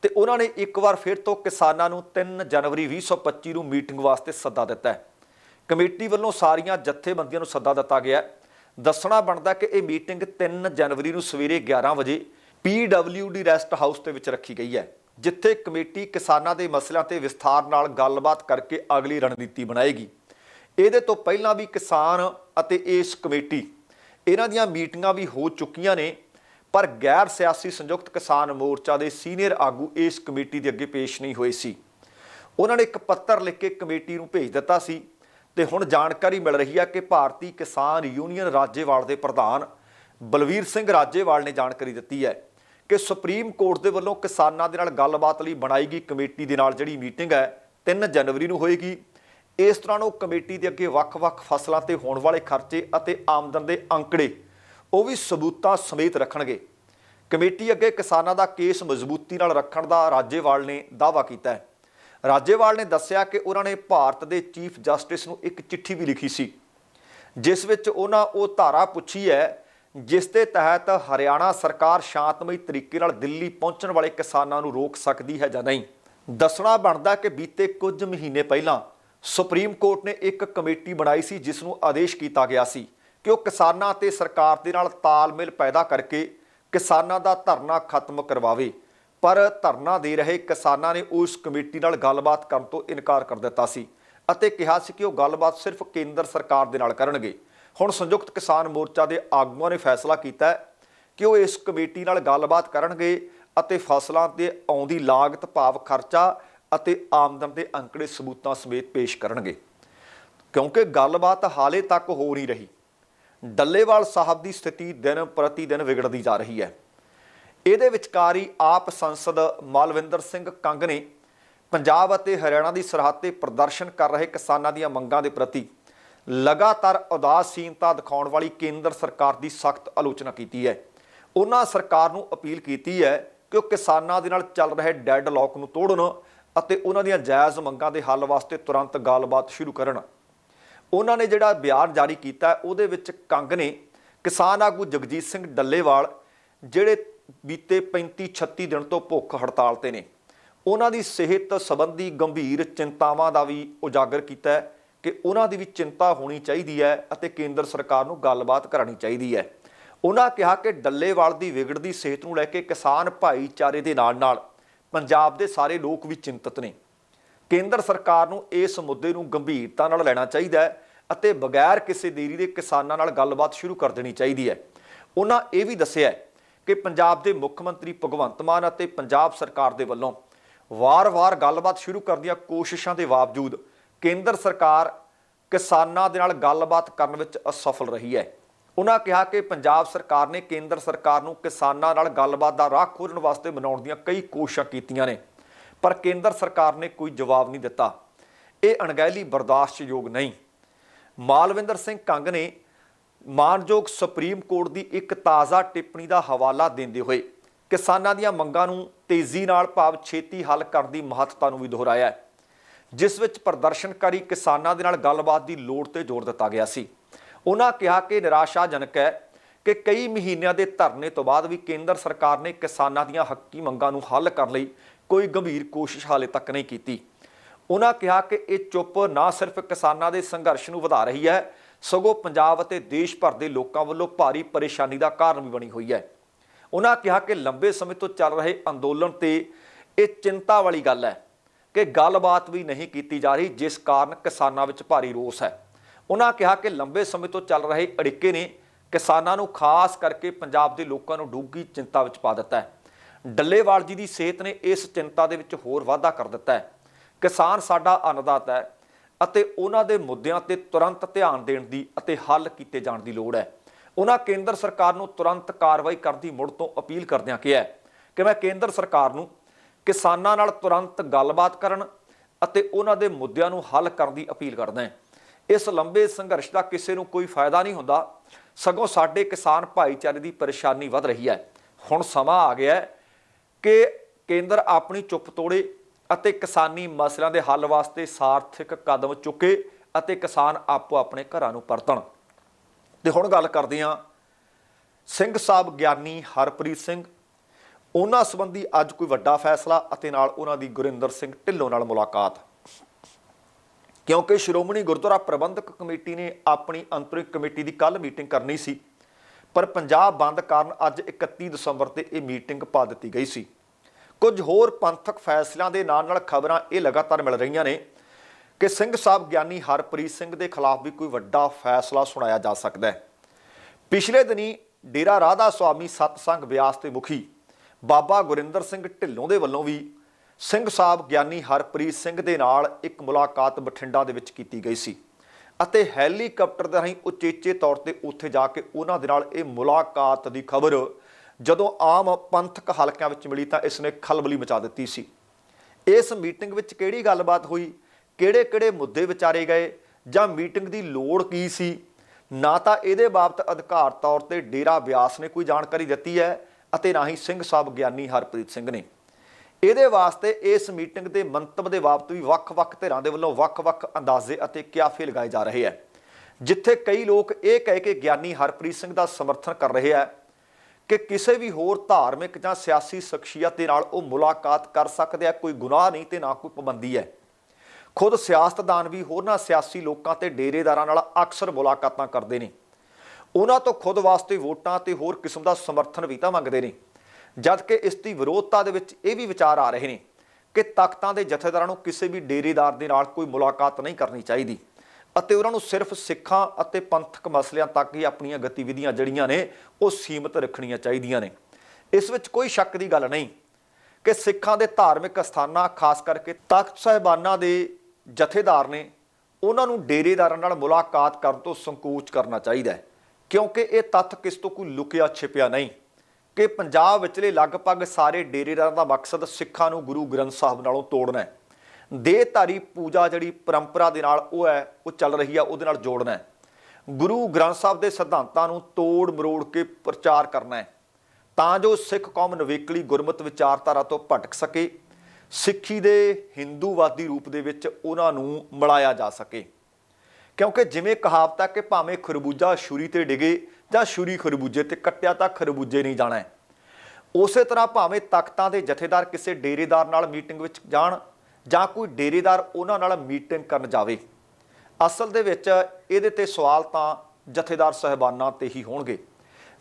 ਤੇ ਉਹਨਾਂ ਨੇ ਇੱਕ ਵਾਰ ਫਿਰ ਤੋਂ ਕਿਸਾਨਾਂ ਨੂੰ 3 ਜਨਵਰੀ 2025 ਨੂੰ ਮੀਟਿੰਗ ਵਾਸਤੇ ਸੱਦਾ ਦਿੱਤਾ ਹੈ। ਕਮੇਟੀ ਵੱਲੋਂ ਸਾਰੀਆਂ ਜਥੇਬੰਦੀਆਂ ਨੂੰ ਸੱਦਾ ਦਿੱਤਾ ਗਿਆ ਦੱਸਣਾ ਬਣਦਾ ਕਿ ਇਹ ਮੀਟਿੰਗ 3 ਜਨਵਰੀ ਨੂੰ ਸਵੇਰੇ 11 ਵਜੇ PWD ਰੈਸਟ ਹਾਊਸ ਦੇ ਵਿੱਚ ਰੱਖੀ ਗਈ ਹੈ, ਜਿੱਥੇ ਕਮੇਟੀ ਕਿਸਾਨਾਂ ਦੇ ਮਸਲਿਆਂ ਤੇ ਵਿਸਥਾਰ ਨਾਲ ਗੱਲਬਾਤ ਕਰਕੇ ਅਗਲੀ ਰਣਨੀਤੀ ਬਣਾਏਗੀ। ਇਹਦੇ ਤੋਂ ਪਹਿਲਾਂ ਵੀ ਕਿਸਾਨ ਅਤੇ ਇਸ ਕਮੇਟੀ ਇਹਨਾਂ ਦੀਆਂ ਮੀਟਿੰਗਾਂ ਵੀ ਹੋ ਚੁੱਕੀਆਂ ਨੇ, ਪਰ ਗੈਰ ਸਿਆਸੀ ਸੰਯੁਕਤ ਕਿਸਾਨ ਮੋਰਚਾ ਦੇ ਸੀਨੀਅਰ ਆਗੂ ਇਸ ਕਮੇਟੀ ਦੇ ਅੱਗੇ ਪੇਸ਼ ਨਹੀਂ ਹੋਏ ਸੀ। ਉਹਨਾਂ ਨੇ ਇੱਕ ਪੱਤਰ ਲਿਖ ਕੇ ਕਮੇਟੀ ਨੂੰ ਭੇਜ ਦਿੱਤਾ ਸੀ ਤੇ ਹੁਣ ਜਾਣਕਾਰੀ ਮਿਲ ਰਹੀ ਹੈ ਕਿ ਭਾਰਤੀ ਕਿਸਾਨ ਯੂਨੀਅਨ ਰਾਜੇਵਾਲ ਦੇ ਪ੍ਰਧਾਨ ਬਲਵੀਰ ਸਿੰਘ ਰਾਜੇਵਾਲ ਨੇ ਜਾਣਕਾਰੀ ਦਿੱਤੀ ਹੈ ਕਿ ਸੁਪਰੀਮ ਕੋਰਟ ਦੇ ਵੱਲੋਂ ਕਿਸਾਨਾਂ ਦੇ ਨਾਲ ਗੱਲਬਾਤ ਲਈ ਬਣਾਈ ਗਈ ਕਮੇਟੀ ਦੇ ਨਾਲ ਜਿਹੜੀ ਮੀਟਿੰਗ ਹੈ 3 ਜਨਵਰੀ ਨੂੰ ਹੋਏਗੀ। ਇਸ ਤਰ੍ਹਾਂ ਉਹ ਕਮੇਟੀ ਦੇ ਅੱਗੇ ਵੱਖ-ਵੱਖ ਫਸਲਾਂ ਤੇ ਹੋਣ ਵਾਲੇ ਖਰਚੇ ਅਤੇ ਆਮਦਨ ਦੇ ਅੰਕੜੇ, ਉਹ ਵੀ ਸਬੂਤਾਂ ਸਮੇਤ ਰੱਖਣਗੇ। ਕਮੇਟੀ ਅੱਗੇ ਕਿਸਾਨਾਂ ਦਾ ਕੇਸ ਮਜ਼ਬੂਤੀ ਨਾਲ ਰੱਖਣ ਦਾ ਰਾਜੇਵਾਲ ਨੇ ਦਾਅਵਾ ਕੀਤਾ ਹੈ। ਰਾਜੇਵਾਲ ਨੇ ਦੱਸਿਆ ਕਿ ਉਹਨਾਂ ਨੇ ਭਾਰਤ ਦੇ ਚੀਫ ਜਸਟਿਸ ਨੂੰ ਇੱਕ ਚਿੱਠੀ ਵੀ ਲਿਖੀ ਸੀ, ਜਿਸ ਵਿੱਚ ਉਹਨਾਂ ਉਹ ਧਾਰਾ ਪੁੱਛੀ ਹੈ, ਜਿਸ ਦੇ ਤਹਿਤ ਹਰਿਆਣਾ ਸਰਕਾਰ ਸ਼ਾਂਤਮਈ ਤਰੀਕੇ ਨਾਲ ਦਿੱਲੀ ਪਹੁੰਚਣ ਵਾਲੇ ਕਿਸਾਨਾਂ ਨੂੰ ਰੋਕ ਸਕਦੀ ਹੈ ਜਾਂ ਨਹੀਂ। ਦੱਸਣਾ ਬਣਦਾ ਕਿ ਬੀਤੇ ਕੁਝ ਮਹੀਨੇ ਪਹਿਲਾਂ ਸੁਪਰੀਮ ਕੋਰਟ ਨੇ ਇੱਕ ਕਮੇਟੀ ਬਣਾਈ ਸੀ ਜਿਸ ਨੂੰ ਆਦੇਸ਼ ਕੀਤਾ ਗਿਆ ਸੀ ਕਿ ਉਹ ਕਿਸਾਨਾਂ ਤੇ ਸਰਕਾਰ ਦੇ ਨਾਲ ਤਾਲਮੇਲ ਪੈਦਾ ਕਰਕੇ ਕਿਸਾਨਾਂ ਦਾ ਧਰਨਾ ਖਤਮ ਕਰਵਾਵੇ। ਪਰ ਧਰਨਾ ਦੇ ਰਹੇ ਕਿਸਾਨਾਂ ਨੇ ਉਸ ਕਮੇਟੀ ਨਾਲ ਗੱਲਬਾਤ ਕਰਨ ਤੋਂ ਇਨਕਾਰ ਕਰ ਦਿੱਤਾ ਸੀ ਅਤੇ ਕਿਹਾ ਸੀ ਕਿ ਉਹ ਗੱਲਬਾਤ ਸਿਰਫ ਕੇਂਦਰ ਸਰਕਾਰ ਦੇ ਨਾਲ ਕਰਨਗੇ। ਹੁਣ ਸੰਯੁਕਤ ਕਿਸਾਨ ਮੋਰਚਾ ਦੇ ਆਗੂਆਂ ਨੇ ਫੈਸਲਾ ਕੀਤਾ ਕਿ ਉਹ ਇਸ ਕਮੇਟੀ ਨਾਲ ਗੱਲਬਾਤ ਕਰਨਗੇ ਅਤੇ ਫਸਲਾਂ ਤੇ ਆਉਂਦੀ ਲਾਗਤ, ਭਾਵ ਖਰਚਾ ਅਤੇ ਆਮਦਨ ਦੇ ਅੰਕੜੇ ਸਬੂਤਾਂ ਸਮੇਤ ਪੇਸ਼ ਕਰਨਗੇ। ਕਿਉਂਕਿ ਗੱਲਬਾਤ ਹਾਲੇ ਤੱਕ ਹੋ ਨਹੀਂ ਰਹੀ। ਡੱਲੇਵਾਲ ਸਾਹਿਬ ਦੀ ਸਥਿਤੀ ਦਿਨ ਪ੍ਰਤੀ ਦਿਨ ਵਿਗੜਦੀ ਜਾ ਰਹੀ ਹੈ। ਇਹਦੇ ਵਿਚਕਾਰੀ ਆਪ ਸੰਸਦ ਮਾਲਵਿੰਦਰ ਸਿੰਘ ਕੰਗ ਨੇ ਪੰਜਾਬ ਅਤੇ ਹਰਿਆਣਾ ਦੀ ਸਰਹੱਦ ਤੇ ਪ੍ਰਦਰਸ਼ਨ ਕਰ ਰਹੇ ਕਿਸਾਨਾਂ ਦੀਆਂ ਮੰਗਾਂ ਦੇ ਪ੍ਰਤੀ ਲਗਾਤਾਰ ਉਦਾਸੀਨਤਾ ਦਿਖਾਉਣ ਵਾਲੀ ਕੇਂਦਰ ਸਰਕਾਰ ਦੀ ਸਖਤ ਆਲੋਚਨਾ ਕੀਤੀ ਹੈ। ਉਹਨਾਂ ਸਰਕਾਰ ਨੂੰ ਅਪੀਲ ਕੀਤੀ ਹੈ ਕਿ ਉਹ ਕਿਸਾਨਾਂ ਦੇ ਨਾਲ ਚੱਲ ਰਹੇ ਡੈਡ ਲੋਕ ਨੂੰ ਤੋੜਨ ਅਤੇ ਉਹਨਾਂ ਦੀਆਂ ਜਾਇਜ਼ ਮੰਗਾਂ ਦੇ ਹੱਲ ਵਾਸਤੇ ਤੁਰੰਤ ਗੱਲਬਾਤ ਸ਼ੁਰੂ ਕਰਨ। ਉਹਨਾਂ ਨੇ ਜਿਹੜਾ ਬਿਆਨ ਜਾਰੀ ਕੀਤਾ, ਉਹਦੇ ਵਿੱਚ ਕੰਗ ਨੇ ਕਿਸਾਨ ਆਗੂ ਜਗਜੀਤ ਸਿੰਘ ਡੱਲੇਵਾਲ, ਜਿਹੜੇ ਬੀਤੇ 35 36 ਦਿਨ ਤੋਂ ਭੁੱਖ ਹੜਤਾਲ ਤੇ ਨੇ, ਉਹਨਾਂ ਦੀ ਸਿਹਤ ਸੰਬੰਧੀ ਗੰਭੀਰ ਚਿੰਤਾਵਾਂ ਦਾ ਵੀ ਉਜਾਗਰ ਕੀਤਾ ਕਿ ਉਹਨਾਂ ਦੀ ਵੀ ਚਿੰਤਾ ਹੋਣੀ ਚਾਹੀਦੀ ਹੈ ਅਤੇ ਕੇਂਦਰ ਸਰਕਾਰ ਨੂੰ ਗੱਲਬਾਤ ਕਰਨੀ ਚਾਹੀਦੀ ਹੈ। ਉਹਨਾਂ ਕਿਹਾ ਕਿ ਡੱਲੇਵਾਲ ਦੀ ਵਿਗੜਦੀ ਸਿਹਤ ਨੂੰ ਲੈ ਕੇ ਕਿਸਾਨ ਭਾਈਚਾਰੇ ਦੇ ਨਾਲ-ਨਾਲ ਪੰਜਾਬ ਦੇ ਸਾਰੇ ਲੋਕ ਵੀ ਚਿੰਤਤ ਨੇ। ਕੇਂਦਰ ਸਰਕਾਰ ਨੂੰ ਇਸ ਮੁੱਦੇ ਨੂੰ ਗੰਭੀਰਤਾ ਨਾਲ ਲੈਣਾ ਚਾਹੀਦਾ ਹੈ ਅਤੇ ਬਗੈਰ ਕਿਸੇ ਦੇਰੀ ਦੇ ਕਿਸਾਨਾਂ ਨਾਲ ਗੱਲਬਾਤ ਸ਼ੁਰੂ ਕਰ ਦੇਣੀ ਚਾਹੀਦੀ ਹੈ। ਉਹਨਾਂ ਇਹ ਵੀ ਦੱਸਿਆ ਕਿ ਪੰਜਾਬ ਦੇ ਮੁੱਖ ਮੰਤਰੀ ਭਗਵੰਤ ਮਾਨ ਅਤੇ ਪੰਜਾਬ ਸਰਕਾਰ ਦੇ ਵੱਲੋਂ ਵਾਰ-ਵਾਰ ਗੱਲਬਾਤ ਸ਼ੁਰੂ ਕਰਨ ਦੀਆਂ ਕੋਸ਼ਿਸ਼ਾਂ ਦੇ ਬਾਵਜੂਦ ਕੇਂਦਰ ਸਰਕਾਰ ਕਿਸਾਨਾਂ ਦੇ ਨਾਲ ਗੱਲਬਾਤ ਕਰਨ ਵਿੱਚ ਅਸਫਲ ਰਹੀ ਹੈ। ਉਹਨਾਂ ਕਿਹਾ ਕਿ ਪੰਜਾਬ ਸਰਕਾਰ ਨੇ ਕੇਂਦਰ ਸਰਕਾਰ ਨੂੰ ਕਿਸਾਨਾਂ ਨਾਲ ਗੱਲਬਾਤ ਦਾ ਰਾਹ ਖੋਲ੍ਹਣ ਵਾਸਤੇ ਬਣਾਉਣ ਦੀਆਂ ਕਈ ਕੋਸ਼ਿਸ਼ਾਂ ਕੀਤੀਆਂ ਨੇ, ਪਰ ਕੇਂਦਰ ਸਰਕਾਰ ਨੇ ਕੋਈ ਜਵਾਬ ਨਹੀਂ ਦਿੱਤਾ। ਇਹ ਅਣਗਹਿਲੀ ਬਰਦਾਸ਼ਤਯੋਗ ਨਹੀਂ। ਮਾਲਵਿੰਦਰ ਸਿੰਘ ਕੰਗ ਨੇ ਮਾਨਯੋਗ ਸੁਪਰੀਮ ਕੋਰਟ ਦੀ ਇੱਕ ਤਾਜ਼ਾ ਟਿੱਪਣੀ ਦਾ ਹਵਾਲਾ ਦਿੰਦੇ ਹੋਏ ਕਿਸਾਨਾਂ ਦੀਆਂ ਮੰਗਾਂ ਨੂੰ ਤੇਜ਼ੀ ਨਾਲ ਭਾਵ ਛੇਤੀ ਹੱਲ ਕਰਨ ਦੀ ਮਹੱਤਤਾ ਨੂੰ ਵੀ ਦੁਹਰਾਇਆ ਜਿਸ ਵਿੱਚ ਪ੍ਰਦਰਸ਼ਨਕਾਰੀ ਕਿਸਾਨਾਂ ਦੇ ਨਾਲ ਗੱਲਬਾਤ ਦੀ ਲੋੜ ਤੇ ਜ਼ੋਰ ਦਿੱਤਾ ਗਿਆ ਸੀ। ਉਹਨਾਂ ਕਿਹਾ ਕਿ ਨਿਰਾਸ਼ਾਜਨਕ ਹੈ ਕਿ ਕਈ ਮਹੀਨਿਆਂ ਦੇ ਧਰਨੇ ਤੋਂ ਬਾਅਦ ਵੀ ਕੇਂਦਰ ਸਰਕਾਰ ਨੇ ਕਿਸਾਨਾਂ ਦੀਆਂ ਹੱਕੀ ਮੰਗਾਂ ਨੂੰ ਹੱਲ ਕਰਨ ਲਈ ਕੋਈ ਗੰਭੀਰ ਕੋਸ਼ਿਸ਼ ਹਾਲੇ ਤੱਕ ਨਹੀਂ ਕੀਤੀ। ਉਹਨਾਂ ਕਿਹਾ ਕਿ ਇਹ ਚੁੱਪ ਨਾ ਸਿਰਫ ਕਿਸਾਨਾਂ ਦੇ ਸੰਘਰਸ਼ ਨੂੰ ਵਧਾ ਰਹੀ ਹੈ, ਸਗੋਂ ਪੰਜਾਬ ਅਤੇ ਦੇਸ਼ ਭਰ ਦੇ ਲੋਕਾਂ ਵੱਲੋਂ ਭਾਰੀ ਪਰੇਸ਼ਾਨੀ ਦਾ ਕਾਰਨ ਵੀ ਬਣੀ ਹੋਈ ਹੈ। ਉਹਨਾਂ ਕਿਹਾ ਕਿ ਲੰਬੇ ਸਮੇਂ ਤੋਂ ਚੱਲ ਰਹੇ ਅੰਦੋਲਨ ਤੇ ਇਹ ਚਿੰਤਾ ਵਾਲੀ ਗੱਲ ਹੈ ਕਿ ਗੱਲਬਾਤ ਵੀ ਨਹੀਂ ਕੀਤੀ ਜਾ ਰਹੀ, ਜਿਸ ਕਾਰਨ ਕਿਸਾਨਾਂ ਵਿੱਚ ਭਾਰੀ ਰੋਸ ਹੈ। ਉਹਨਾਂ ਕਿਹਾ ਕਿ ਲੰਬੇ ਸਮੇਂ ਤੋਂ ਚੱਲ ਰਹੇ ਅੜਿੱਕੇ ਨੇ ਕਿਸਾਨਾਂ ਨੂੰ ਖਾਸ ਕਰਕੇ ਪੰਜਾਬ ਦੇ ਲੋਕਾਂ ਨੂੰ ਡੂੰਘੀ ਚਿੰਤਾ ਵਿੱਚ ਪਾ ਦਿੱਤਾ ਹੈ। ਡੱਲੇਵਾਲ ਜੀ ਦੀ ਸਿਹਤ ਨੇ ਇਸ ਚਿੰਤਾ ਦੇ ਵਿੱਚ ਹੋਰ ਵਾਧਾ ਕਰ ਦਿੱਤਾ ਹੈ। ਕਿਸਾਨ ਸਾਡਾ ਅੰਨਦਾਤਾ ਹੈ ਅਤੇ ਉਹਨਾਂ ਦੇ ਮੁੱਦਿਆਂ ਤੇ ਤੁਰੰਤ ਧਿਆਨ ਦੇਣ ਦੀ ਅਤੇ ਹੱਲ ਕੀਤੇ ਜਾਣ ਦੀ ਲੋੜ ਹੈ। ਉਹਨਾਂ ਕੇਂਦਰ ਸਰਕਾਰ ਨੂੰ ਤੁਰੰਤ ਕਾਰਵਾਈ ਕਰਨ ਦੀ ਮੁੜ ਤੋਂ ਅਪੀਲ ਕਰਦਿਆਂ ਕਿਹਾ ਕਿ ਮੈਂ ਕੇਂਦਰ ਸਰਕਾਰ ਨੂੰ ਕਿਸਾਨਾਂ ਨਾਲ ਤੁਰੰਤ ਗੱਲਬਾਤ ਕਰਨ ਅਤੇ ਉਹਨਾਂ ਦੇ ਮੁੱਦਿਆਂ ਨੂੰ ਹੱਲ ਕਰਨ ਦੀ ਅਪੀਲ ਕਰਦਾ ਹਾਂ। ਇਸ ਲੰਬੇ ਸੰਘਰਸ਼ ਦਾ ਕਿਸੇ ਨੂੰ ਕੋਈ ਫਾਇਦਾ ਨਹੀਂ ਹੁੰਦਾ। ਸਗੋਂ ਸਾਡੇ ਕਿਸਾਨ ਭਾਈਚਾਰੇ ਦੀ ਪਰੇਸ਼ਾਨੀ ਵੱਧ ਰਹੀ ਹੈ। ਹੁਣ ਸਮਾਂ ਆ ਗਿਆ ਹੈ ਕਿ ਕੇਂਦਰ ਆਪਣੀ ਚੁੱਪ ਤੋੜੇ ਅਤੇ ਕਿਸਾਨੀ ਮਸਲਿਆਂ ਦੇ ਹੱਲ ਵਾਸਤੇ ਸਾਰਥਕ ਕਦਮ ਚੁੱਕੇ ਅਤੇ ਕਿਸਾਨ ਆਪੋ ਆਪਣੇ ਘਰਾਂ ਨੂੰ ਪਰਤਣ। ਤੇ ਹੁਣ ਗੱਲ ਕਰਦੇ ਹਾਂ ਸਿੰਘ ਸਾਹਿਬ ਗਿਆਨੀ ਹਰਪ੍ਰੀਤ ਸਿੰਘ। ਉਹਨਾਂ ਸੰਬੰਧੀ ਅੱਜ ਕੋਈ ਵੱਡਾ ਫੈਸਲਾ ਅਤੇ ਨਾਲ ਉਹਨਾਂ ਦੀ ਗੁਰਿੰਦਰ ਸਿੰਘ ਢਿੱਲੋਂ ਨਾਲ ਮੁਲਾਕਾਤ। ਕਿਉਂਕਿ ਸ਼੍ਰੋਮਣੀ ਗੁਰਦੁਆਰਾ ਪ੍ਰਬੰਧਕ ਕਮੇਟੀ ਨੇ ਆਪਣੀ ਅੰਤਰਿਕ ਕਮੇਟੀ ਦੀ ਕੱਲ ਮੀਟਿੰਗ ਕਰਨੀ ਸੀ, ਪਰ ਪੰਜਾਬ ਬੰਦ ਕਾਰਨ ਅੱਜ 31 ਦਸੰਬਰ ਤੇ ਇਹ ਮੀਟਿੰਗ ਪਾ ਦਿੱਤੀ ਗਈ ਸੀ। ਕੁਝ ਹੋਰ ਪੰਥਕ ਫੈਸਲਿਆਂ ਦੇ ਨਾਲ ਨਾਲ ਖਬਰਾਂ ਇਹ ਲਗਾਤਾਰ ਮਿਲ ਰਹੀਆਂ ਨੇ ਕਿ ਸਿੰਘ ਸਾਹਿਬ ਗਿਆਨੀ ਹਰਪ੍ਰੀਤ ਸਿੰਘ ਦੇ ਖਿਲਾਫ ਵੀ ਕੋਈ ਵੱਡਾ ਫੈਸਲਾ ਸੁਣਾਇਆ ਜਾ ਸਕਦਾ ਹੈ। ਪਿਛਲੇ ਦਿਨੀ ਡੇਰਾ ਰਾਧਾ ਸੁਆਮੀ ਸਤਸੰਗ ਬਿਆਸ ਦੇ ਮੁਖੀ ਬਾਬਾ ਗੁਰਿੰਦਰ ਸਿੰਘ ਢਿੱਲੋਂ ਦੇ ਵੱਲੋਂ ਵੀ ਸਿੰਘ ਸਾਹਿਬ ਗਿਆਨੀ ਹਰਪ੍ਰੀਤ ਸਿੰਘ ਦੇ ਨਾਲ ਇੱਕ ਮੁਲਾਕਾਤ ਬਠਿੰਡਾ ਦੇ ਵਿੱਚ ਕੀਤੀ ਗਈ ਸੀ ਅਤੇ ਹੈਲੀਕਾਪਟਰ ਦੇ ਰਾਹੀਂ ਉਚੇਚੇ ਤੌਰ ਤੇ ਉੱਥੇ ਜਾ ਕੇ ਉਹਨਾਂ ਦੇ ਨਾਲ ਇਹ ਮੁਲਾਕਾਤ ਦੀ ਖਬਰ ਜਦੋਂ ਆਮ ਪੰਥਕ ਹਲਕਿਆਂ ਵਿੱਚ ਮਿਲੀ ਤਾਂ ਇਸ ਨੇ ਖਲਬਲੀ ਮਚਾ ਦਿੱਤੀ ਸੀ। ਇਸ ਮੀਟਿੰਗ ਵਿੱਚ ਕਿਹੜੀ ਗੱਲਬਾਤ ਹੋਈ? ਕਿਹੜੇ-ਕਿਹੜੇ ਮੁੱਦੇ ਵਿਚਾਰੇ ਗਏ? ਜਾਂ ਮੀਟਿੰਗ ਦੀ ਲੋੜ ਕੀ ਸੀ? ਨਾ ਤਾਂ ਇਹਦੇ ਬਾਬਤ ਅਧਿਕਾਰ ਤੌਰ ਤੇ ਡੇਰਾ ਵਿਆਸ ਨੇ ਕੋਈ ਜਾਣਕਾਰੀ ਦਿੱਤੀ ਹੈ ਅਤੇ ਨਾ ਹੀ ਸਿੰਘ ਸਾਹਿਬ ਗਿਆਨੀ ਹਰਪ੍ਰੀਤ ਸਿੰਘ ਨੇ। ਇਹਦੇ ਵਾਸਤੇ ਇਸ ਮੀਟਿੰਗ ਦੇ ਮੰਤਵ ਦੇ ਬਾਬਤ ਵੀ ਵੱਖ-ਵੱਖ ਧਿਰਾਂ ਦੇ ਵੱਲੋਂ ਵੱਖ-ਵੱਖ ਅੰਦਾਜ਼ੇ ਅਤੇ ਕਿਆਫੇ ਲਗਾਏ ਜਾ ਰਹੇ ਹੈ। ਜਿੱਥੇ ਕਈ ਲੋਕ ਇਹ ਕਹਿ ਕੇ ਗਿਆਨੀ ਹਰਪ੍ਰੀਤ ਸਿੰਘ ਦਾ ਸਮਰਥਨ ਕਰ ਰਹੇ ਹੈ ਕਿ ਕਿਸੇ ਵੀ ਹੋਰ ਧਾਰਮਿਕ ਜਾਂ ਸਿਆਸੀ ਸ਼ਖਸੀਅਤ ਦੇ ਨਾਲ ਉਹ ਮੁਲਾਕਾਤ ਕਰ ਸਕਦੇ ਆ, ਕੋਈ ਗੁਨਾਹ ਨਹੀਂ ਤੇ ਨਾ ਕੋਈ ਪਾਬੰਦੀ ਹੈ। ਖੁਦ ਸਿਆਸਤਦਾਨ ਵੀ ਹੋਰਨਾਂ ਸਿਆਸੀ ਲੋਕਾਂ ਤੇ ਡੇਰੇਦਾਰਾਂ ਨਾਲ ਅਕਸਰ ਮੁਲਾਕਾਤਾਂ ਕਰਦੇ ਨੇ। ਉਹਨਾਂ ਤੋਂ ਖੁਦ ਵਾਸਤੇ ਵੋਟਾਂ ਤੇ ਹੋਰ ਕਿਸਮ ਦਾ ਸਮਰਥਨ ਵੀ ਤਾਂ ਮੰਗਦੇ ਨੇ। ਜਦ ਕਿ ਇਸ ਦੀ ਵਿਰੋਧਤਾ ਦੇ ਵਿੱਚ ਇਹ ਵੀ ਵਿਚਾਰ ਆ ਰਹੇ ਨੇ ਕਿ ਤਖਤਾਂ ਦੇ ਜਥੇਦਾਰਾਂ ਨੂੰ ਕਿਸੇ ਵੀ ਡੇਰੇਦਾਰ ਦੇ ਨਾਲ ਕੋਈ ਮੁਲਾਕਾਤ ਨਹੀਂ ਕਰਨੀ ਚਾਹੀਦੀ। ਅਤੇ ਉਹਨਾਂ ਨੂੰ ਸਿਰਫ ਸਿੱਖਾਂ ਅਤੇ ਪੰਥਕ ਮਸਲਿਆਂ ਤੱਕ ਹੀ ਆਪਣੀਆਂ ਗਤੀਵਿਧੀਆਂ ਜਿਹੜੀਆਂ ਨੇ, ਉਹ ਸੀਮਤ ਰੱਖਣੀਆਂ ਚਾਹੀਦੀਆਂ ਨੇ। ਇਸ ਵਿੱਚ ਕੋਈ ਸ਼ੱਕ ਦੀ ਗੱਲ ਨਹੀਂ ਕਿ ਸਿੱਖਾਂ ਦੇ ਧਾਰਮਿਕ ਸਥਾਨਾਂ ਖਾਸ ਕਰਕੇ ਤਖਤ ਸਾਹਿਬਾਨਾਂ ਦੇ ਜਥੇਦਾਰ ਨੇ, ਉਹਨਾਂ ਨੂੰ ਡੇਰੇਦਾਰਾਂ ਨਾਲ ਮੁਲਾਕਾਤ ਕਰਨ ਤੋਂ ਸੰਕੋਚ ਕਰਨਾ ਚਾਹੀਦਾ ਹੈ। ਕਿਉਂਕਿ ਇਹ ਤੱਥ ਕਿਸ ਤੋਂ ਕੋਈ ਲੁਕਿਆ ਛਿਪਿਆ ਨਹੀਂ। ਕਿ ਪੰਜਾਬ ਵਿਚਲੇ ਲਗਭਗ ਸਾਰੇ ਡੇਰੇਦਾਰਾਂ ਦਾ ਮਕਸਦ ਸਿੱਖਾਂ ਨੂੰ ਗੁਰੂ ਗ੍ਰੰਥ ਸਾਹਿਬ ਨਾਲੋਂ ਤੋੜਨਾ ਹੈ। ਦੇਹਧਾਰੀ ਪੂਜਾ ਜਿਹੜੀ ਪਰੰਪਰਾ ਦੇ ਨਾਲ ਉਹ ਹੈ, ਉਹ ਚੱਲ ਰਹੀ ਆ, ਉਹਦੇ ਨਾਲ ਜੋੜਨਾ ਹੈ। ਗੁਰੂ ਗ੍ਰੰਥ ਸਾਹਿਬ ਦੇ ਸਿਧਾਂਤਾਂ ਨੂੰ ਤੋੜ ਮਰੋੜ ਕੇ ਪ੍ਰਚਾਰ ਕਰਨਾ ਹੈ। ਤਾਂ ਜੋ ਸਿੱਖ ਕੌਮ ਨਵੇਕਲੀ ਗੁਰਮਤ ਵਿਚਾਰਧਾਰਾ ਤੋਂ ਭਟਕ ਸਕੇ, ਸਿੱਖੀ ਦੇ ਹਿੰਦੂਵਾਦੀ ਰੂਪ ਦੇ ਵਿੱਚ ਉਹਨਾਂ ਨੂੰ ਮਿਲਾਇਆ ਜਾ ਸਕੇ। ਕਿਉਂਕਿ ਜਿਵੇਂ ਕਹਾਵਤ ਹੈ ਕਿ ਭਾਵੇਂ ਖਰਬੂਜਾ ਛੁਰੀ ਤੇ ਡਿਗੇ ਜਾਂ ਛੁਰੀ ਖਰਬੂਜੇ ਤੇ ਕੱਟਿਆ ਤਾਂ ਖਰਬੂਜੇ ਨਹੀਂ ਜਾਣਾ ਹੈ। ਉਸੇ ਤਰ੍ਹਾਂ ਭਾਵੇਂ ਤਖਤਾਂ ਦੇ ਜਥੇਦਾਰ ਕਿਸੇ ਡੇਰੇਦਾਰ ਨਾਲ ਮੀਟਿੰਗ ਵਿੱਚ ਜਾਣ ਜਾਂ ਕੋਈ ਡੇਰੇਦਾਰ ਉਹਨਾਂ ਨਾਲ ਮੀਟਿੰਗ ਕਰਨ ਜਾਵੇ। ਅਸਲ ਦੇ ਵਿੱਚ ਇਹਦੇ ਤੇ ਸਵਾਲ ਤਾਂ ਜਥੇਦਾਰ ਸਹਿਬਾਨਾਂ ਤੇ ਹੀ ਹੋਣਗੇ।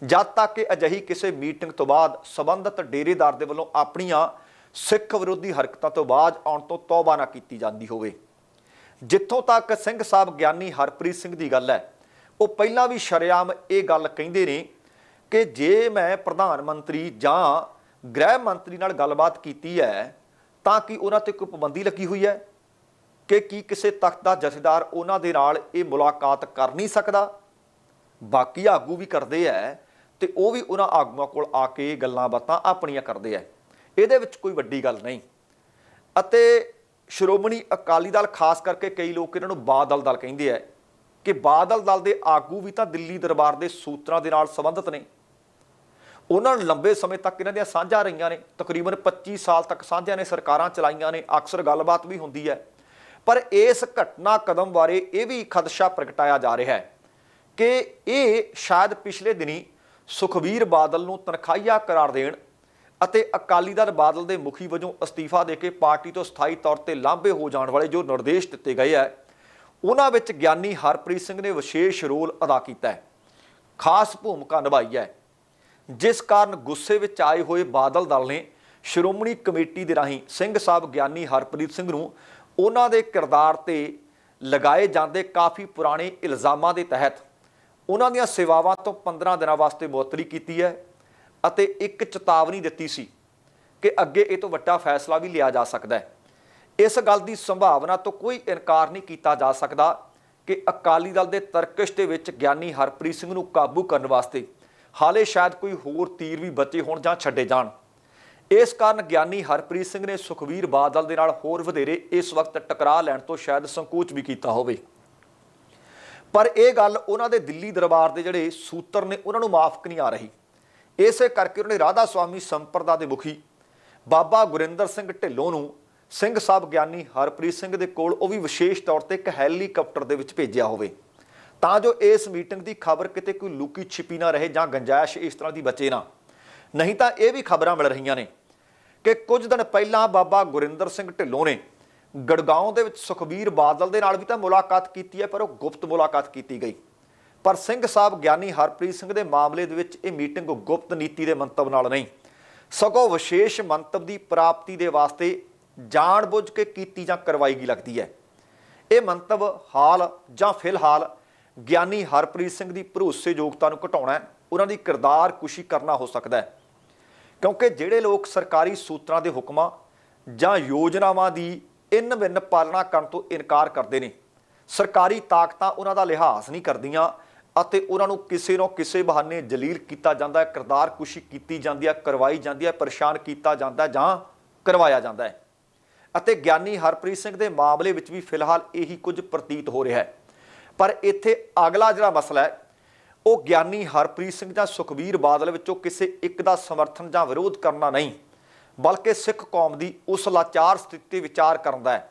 ਜਦ ਤੱਕ ਕਿ ਅਜਿਹੀ ਕਿਸੇ ਮੀਟਿੰਗ ਤੋਂ ਬਾਅਦ ਸਬੰਧਤ ਡੇਰੇਦਾਰ ਦੇ ਵੱਲੋਂ ਆਪਣੀਆਂ ਸਿੱਖ ਵਿਰੋਧੀ ਹਰਕਤਾਂ ਤੋਂ ਬਾਅਦ ਆਉਣ ਤੋਂ ਤੌਬਾ ਨਾ ਕੀਤੀ ਜਾਂਦੀ ਹੋਵੇ। ਜਿੱਥੋਂ ਤੱਕ ਸਿੰਘ ਸਾਹਿਬ ਗਿਆਨੀ ਹਰਪ੍ਰੀਤ ਸਿੰਘ ਦੀ ਗੱਲ ਹੈ ਉਹ ਪਹਿਲਾਂ ਵੀ ਸ਼ਰੇਆਮ ਇਹ ਗੱਲ ਕਹਿੰਦੇ ਨੇ ਕਿ ਜੇ ਮੈਂ ਪ੍ਰਧਾਨ ਮੰਤਰੀ ਜਾਂ ਗ੍ਰਹਿ ਮੰਤਰੀ ਨਾਲ ਗੱਲਬਾਤ ਕੀਤੀ ਹੈ, ਤਾਂ ਕਿ ਉਹਨਾਂ ਤੇ ਕੋਈ ਪਾਬੰਦੀ ਲੱਗੀ ਹੋਈ ਹੈ ਕਿ ਕੀ ਕਿਸੇ ਤਖਤ ਦਾ ਜਥੇਦਾਰ ਉਹਨਾਂ ਦੇ ਨਾਲ ਇਹ ਮੁਲਾਕਾਤ ਕਰ ਨਹੀਂ ਸਕਦਾ? ਬਾਕੀ ਆਗੂ ਵੀ ਕਰਦੇ ਐ ਤੇ ਉਹ ਵੀ ਉਹਨਾਂ ਆਗੂਆਂ ਕੋਲ ਆ ਕੇ ਗੱਲਾਂ ਬਾਤਾਂ ਆਪਣੀਆਂ ਕਰਦੇ ਐ ਇਹਦੇ ਵਿੱਚ ਕੋਈ ਵੱਡੀ ਗੱਲ ਨਹੀਂ। ਅਤੇ ਸ਼੍ਰੋਮਣੀ ਅਕਾਲੀ ਦਲ, ਖਾਸ ਕਰਕੇ ਕਈ ਲੋਕ ਇਹਨਾਂ ਨੂੰ ਬਾਦਲ ਦਲ ਕਹਿੰਦੇ ਐ ਕਿ ਬਾਦਲ ਦਲ ਦੇ ਆਗੂ ਵੀ ਤਾਂ ਦਿੱਲੀ ਦਰਬਾਰ ਦੇ ਸੂਤਰਾਂ ਦੇ ਨਾਲ ਸੰਬੰਧਿਤ ਨੇ। ਉਹਨਾਂ ਨੂੰ ਲੰਬੇ ਸਮੇਂ ਤੱਕ ਇਹਨਾਂ ਦੀਆਂ ਸਾਂਝਾਂ ਰਹੀਆਂ ਨੇ। ਤਕਰੀਬਨ 25 ਸਾਲ ਤੱਕ ਸਾਂਝਿਆਂ ਨੇ ਸਰਕਾਰਾਂ ਚਲਾਈਆਂ ਨੇ। ਅਕਸਰ ਗੱਲਬਾਤ ਵੀ ਹੁੰਦੀ ਹੈ। ਪਰ ਇਸ ਘਟਨਾ ਕਦਮ ਬਾਰੇ ਇਹ ਵੀ ਖਦਸ਼ਾ ਪ੍ਰਗਟਾਇਆ ਜਾ ਰਿਹਾ ਹੈ ਕਿ ਇਹ ਸ਼ਾਇਦ ਪਿਛਲੇ ਦਿਨੀ ਸੁਖਬੀਰ ਬਾਦਲ ਨੂੰ ਤਨਖਾਹੀਆ ਕਰਾਰ ਦੇਣ ਅਤੇ ਅਕਾਲੀ ਦਲ ਬਾਦਲ ਦੇ ਮੁਖੀ ਵਜੋਂ ਅਸਤੀਫਾ ਦੇ ਕੇ ਪਾਰਟੀ ਤੋਂ ਸਥਾਈ ਤੌਰ ਤੇ ਲਾਂਭੇ ਹੋ ਜਾਣ ਵਾਲੇ ਜੋ ਨਿਰਦੇਸ਼ ਦਿੱਤੇ ਗਏ ਹੈ ਉਹਨਾਂ ਵਿੱਚ ਗਿਆਨੀ ਹਰਪ੍ਰੀਤ ਸਿੰਘ ਨੇ ਵਿਸ਼ੇਸ਼ ਰੋਲ ਅਦਾ ਕੀਤਾ ਹੈ। ਖਾਸ ਭੂਮਿਕਾ ਨਿਭਾਈ ਹੈ। ਜਿਸ ਕਾਰਨ ਗੁੱਸੇ ਵਿੱਚ ਆਏ ਹੋਏ ਬਾਦਲ ਦਲ ਨੇ ਸ਼੍ਰੋਮਣੀ ਕਮੇਟੀ ਦੇ ਰਾਹੀਂ ਸਿੰਘ ਸਾਹਿਬ ਗਿਆਨੀ ਹਰਪ੍ਰੀਤ ਸਿੰਘ ਨੂੰ ਉਹਨਾਂ ਦੇ ਕਿਰਦਾਰ ਤੇ ਲਗਾਏ ਜਾਂਦੇ ਕਾਫੀ ਪੁਰਾਣੇ ਇਲਜ਼ਾਮਾਂ ਦੇ ਤਹਿਤ ਉਹਨਾਂ ਦੀਆਂ ਸੇਵਾਵਾਂ ਤੋਂ 15 ਦਿਨਾਂ ਵਾਸਤੇ ਮੁਅੱਤਲੀ ਕੀਤੀ ਹੈ ਅਤੇ ਇੱਕ ਚੇਤਾਵਨੀ ਦਿੱਤੀ ਸੀ ਕਿ ਅੱਗੇ ਇਹ ਤੋਂ ਵੱਡਾ ਫੈਸਲਾ ਵੀ ਲਿਆ ਜਾ ਸਕਦਾ ਹੈ। ਇਸ ਗੱਲ ਦੀ ਸੰਭਾਵਨਾ ਤੋਂ ਕੋਈ ਇਨਕਾਰ ਨਹੀਂ ਕੀਤਾ ਜਾ ਸਕਦਾ ਕਿ ਅਕਾਲੀ ਦਲ ਦੇ ਤਰਕਸ਼ ਦੇ ਵਿੱਚ ਗਿਆਨੀ ਹਰਪ੍ਰੀਤ ਸਿੰਘ ਨੂੰ ਕਾਬੂ ਕਰਨ ਵਾਸਤੇ ਹਾਲੇ ਸ਼ਾਇਦ ਕੋਈ ਹੋਰ ਤੀਰ ਵੀ ਬਚੇ ਹੋਣ ਜਾਂ ਛੱਡੇ ਜਾਣ। ਇਸ ਕਾਰਨ ਗਿਆਨੀ ਹਰਪ੍ਰੀਤ ਸਿੰਘ ਨੇ ਸੁਖਵੀਰ ਬਾਦਲ ਦੇ ਨਾਲ ਹੋਰ ਵਧੇਰੇ ਇਸ ਵਕਤ ਟਕਰਾਅ ਲੈਣ ਤੋਂ ਸ਼ਾਇਦ ਸੰਕੋਚ ਵੀ ਕੀਤਾ ਹੋਵੇ। ਪਰ ਇਹ ਗੱਲ ਉਹਨਾਂ ਦੇ ਦਿੱਲੀ ਦਰਬਾਰ ਦੇ ਜਿਹੜੇ ਸੂਤਰ ਨੇ ਉਹਨਾਂ ਨੂੰ ਮਾਫਕ ਨਹੀਂ ਆ ਰਹੀ। ਇਸੇ ਕਰਕੇ ਉਹਨੇ ਰਾਧਾ ਸੁਆਮੀ ਸੰਪਰਦਾ ਦੇ ਮੁਖੀ ਬਾਬਾ ਗੁਰਿੰਦਰ ਸਿੰਘ ਢਿੱਲੋਂ ਨੂੰ ਸਿੰਘ ਸਾਹਿਬ ਗਿਆਨੀ ਹਰਪ੍ਰੀਤ ਸਿੰਘ ਦੇ ਕੋਲ ਉਹ ਵੀ ਵਿਸ਼ੇਸ਼ ਤੌਰ ਤੇ ਇੱਕ ਹੈਲੀਕਾਪਟਰ ਦੇ ਵਿੱਚ ਭੇਜਿਆ ਹੋਵੇ। ਤਾਂ ਜੋ ਇਸ ਮੀਟਿੰਗ ਦੀ ਖਬਰ ਕਿਤੇ ਕੋਈ ਲੁਕੀ ਛਿਪੀ ਨਾ ਰਹੇ ਜਾਂ ਗੰਜਾਇਸ਼ ਇਸ ਤਰ੍ਹਾਂ ਦੀ ਬਚੇ ਨਾ। ਨਹੀਂ ਤਾਂ ਇਹ ਵੀ ਖਬਰਾਂ ਮਿਲ ਰਹੀਆਂ ਨੇ ਕਿ ਕੁਝ ਦਿਨ ਪਹਿਲਾਂ ਬਾਬਾ ਗੁਰਿੰਦਰ ਸਿੰਘ ਢਿੱਲੋਂ ਨੇ ਗੜਗਾਉਂ ਦੇ ਵਿੱਚ ਸੁਖਬੀਰ ਬਾਦਲ ਦੇ ਨਾਲ ਵੀ ਤਾਂ ਮੁਲਾਕਾਤ ਕੀਤੀ ਹੈ, ਪਰ ਉਹ ਗੁਪਤ ਮੁਲਾਕਾਤ ਕੀਤੀ ਗਈ। ਪਰ ਸਿੰਘ ਸਾਹਿਬ ਗਿਆਨੀ ਹਰਪ੍ਰੀਤ ਸਿੰਘ ਦੇ ਮਾਮਲੇ ਦੇ ਵਿੱਚ ਇਹ ਮੀਟਿੰਗ ਗੁਪਤ ਨੀਤੀ ਦੇ ਮੰਤਵ ਨਾਲ ਨਹੀਂ। ਸਗੋਂ ਵਿਸ਼ੇਸ਼ ਮੰਤਵ ਦੀ ਪ੍ਰਾਪਤੀ ਦੇ ਵਾਸਤੇ ਜਾਣਬੁੱਝ ਕੇ ਕੀਤੀ ਜਾਂ ਕਰਵਾਈ ਗਈ ਲੱਗਦੀ ਹੈ। ਇਹ ਮੰਤਵ ਹਾਲ ਜਾਂ ਫਿਲਹਾਲ ਗਿਆਨੀ ਹਰਪ੍ਰੀਤ ਸਿੰਘ ਦੀ ਭਰੋਸੇਯੋਗਤਾ ਨੂੰ ਘਟਾਉਣਾ ਉਹਨਾਂ ਦੀ ਕਿਰਦਾਰ ਕੁਸ਼ੀ ਕਰਨਾ ਹੋ ਸਕਦਾ ਹੈ। ਕਿਉਂਕਿ ਜਿਹੜੇ ਲੋਕ ਸਰਕਾਰੀ ਸੂਤਰਾਂ ਦੇ ਹੁਕਮਾਂ ਜਾਂ ਯੋਜਨਾਵਾਂ ਦੀ ਇਨ ਬਿਨ ਪਾਲਣਾ ਕਰਨ ਤੋਂ ਇਨਕਾਰ ਕਰਦੇ ਨੇ, ਸਰਕਾਰੀ ਤਾਕਤਾਂ ਉਹਨਾਂ ਦਾ ਲਿਹਾਜ਼ ਨਹੀਂ ਕਰਦੀਆਂ ਅਤੇ ਉਹਨਾਂ ਨੂੰ ਕਿਸੇ ਨੂੰ ਕਿਸੇ ਬਹਾਨੇ ਜਲੀਲ ਕੀਤਾ ਜਾਂਦਾ ਹੈ, ਕਿਰਦਾਰ ਕੁਸ਼ੀ ਕੀਤੀ ਜਾਂਦੀ ਹੈ, ਕਰਵਾਈ ਜਾਂਦੀ ਹੈ, ਪਰੇਸ਼ਾਨ ਕੀਤਾ ਜਾਂਦਾ ਜਾਂ ਕਰਵਾਇਆ ਜਾਂਦਾ ਹੈ। ਅਤੇ ਗਿਆਨੀ ਹਰਪ੍ਰੀਤ ਸਿੰਘ ਦੇ ਮਾਮਲੇ ਵਿੱਚ ਵੀ ਫਿਲਹਾਲ ਇਹੀ ਕੁਝ ਪ੍ਰਤੀਤ ਹੋ ਰਿਹਾ ਹੈ। ਪਰ ਇੱਥੇ ਅਗਲਾ ਜਿਹੜਾ ਮਸਲਾ ਹੈ, ਉਹ ਗਿਆਨੀ ਹਰਪ੍ਰੀਤ ਸਿੰਘ ਜਾਂ ਸੁਖਬੀਰ ਬਾਦਲ ਵਿੱਚੋਂ ਕਿਸੇ ਇੱਕ ਦਾ ਸਮਰਥਨ ਜਾਂ ਵਿਰੋਧ ਕਰਨਾ ਨਹੀਂ, ਬਲਕਿ ਸਿੱਖ ਕੌਮ ਦੀ ਉਸ ਲਾਚਾਰ ਸਥਿਤੀ ਤੇ ਵਿਚਾਰ ਕਰਨ ਦਾ ਹੈ,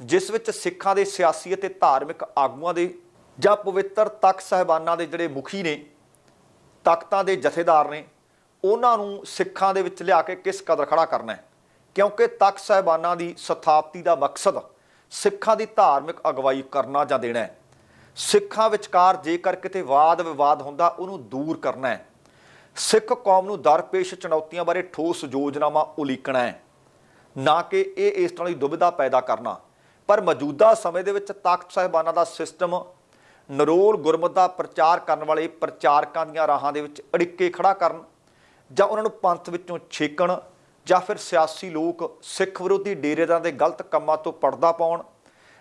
ਜਿਸ ਵਿੱਚ ਸਿੱਖਾਂ ਦੇ ਸਿਆਸੀ ਅਤੇ ਧਾਰਮਿਕ ਆਗੂਆਂ ਦੇ ਜਾਂ ਪਵਿੱਤਰ ਤਖਤ ਸਹਿਬਾਨਾਂ ਦੇ ਜਿਹੜੇ ਮੁਖੀ ਨੇ, ਤਖਤਾਂ ਦੇ ਜਥੇਦਾਰ ਨੇ, ਉਹਨਾਂ ਨੂੰ ਸਿੱਖਾਂ ਦੇ ਵਿੱਚ ਲਿਆ ਕੇ ਕਿਸ ਕਦਰ ਖੜਾ ਕਰਨਾ ਹੈ। ਕਿਉਂਕਿ ਤਖਤ ਸਹਿਬਾਨਾਂ ਦੀ ਸਥਾਪਤੀ ਦਾ ਮਕਸਦ ਸਿੱਖਾਂ ਦੀ ਧਾਰਮਿਕ ਅਗਵਾਈ ਕਰਨਾ ਜਾਂ ਦੇਣਾ ਹੈ। ਸਿੱਖਾਂ ਵਿਚਕਾਰ ਜੇਕਰ ਕਿਤੇ ਵਾਦ ਵਿਵਾਦ ਹੁੰਦਾ, ਉਹਨੂੰ ਦੂਰ ਕਰਨਾ ਹੈ। ਸਿੱਖ ਕੌਮ ਨੂੰ ਦਰਪੇਸ਼ ਚੁਣੌਤੀਆਂ ਬਾਰੇ ਠੋਸ ਯੋਜਨਾਵਾਂ ਉਲੀਕਣਾ ਹੈ। ਨਾ ਕਿ ਇਹ ਇਸ ਤਰ੍ਹਾਂ ਦੀ ਦੁਬਿਧਾ ਪੈਦਾ ਕਰਨਾ। ਪਰ ਮੌਜੂਦਾ ਸਮੇਂ ਦੇ ਵਿੱਚ ਤਖਤ ਸਾਹਿਬਾਨਾਂ ਦਾ ਸਿਸਟਮ ਨਰੋਲ ਗੁਰਮਤ ਦਾ ਪ੍ਰਚਾਰ ਕਰਨ ਵਾਲੇ ਪ੍ਰਚਾਰਕਾਂ ਦੀਆਂ ਰਾਹਾਂ ਦੇ ਵਿੱਚ ਅੜਿੱਕੇ ਖੜਾ ਕਰਨ ਜਾਂ ਉਹਨਾਂ ਨੂੰ ਪੰਥ ਵਿੱਚੋਂ ਛੇਕਣ ਜਾਂ ਫਿਰ ਸਿਆਸੀ ਲੋਕ ਸਿੱਖ ਵਿਰੋਧੀ ਡੇਰੇਦਾਰਾਂ ਦੇ ਗਲਤ ਕੰਮਾਂ ਤੋਂ ਪਰਦਾ ਪਾਉਣ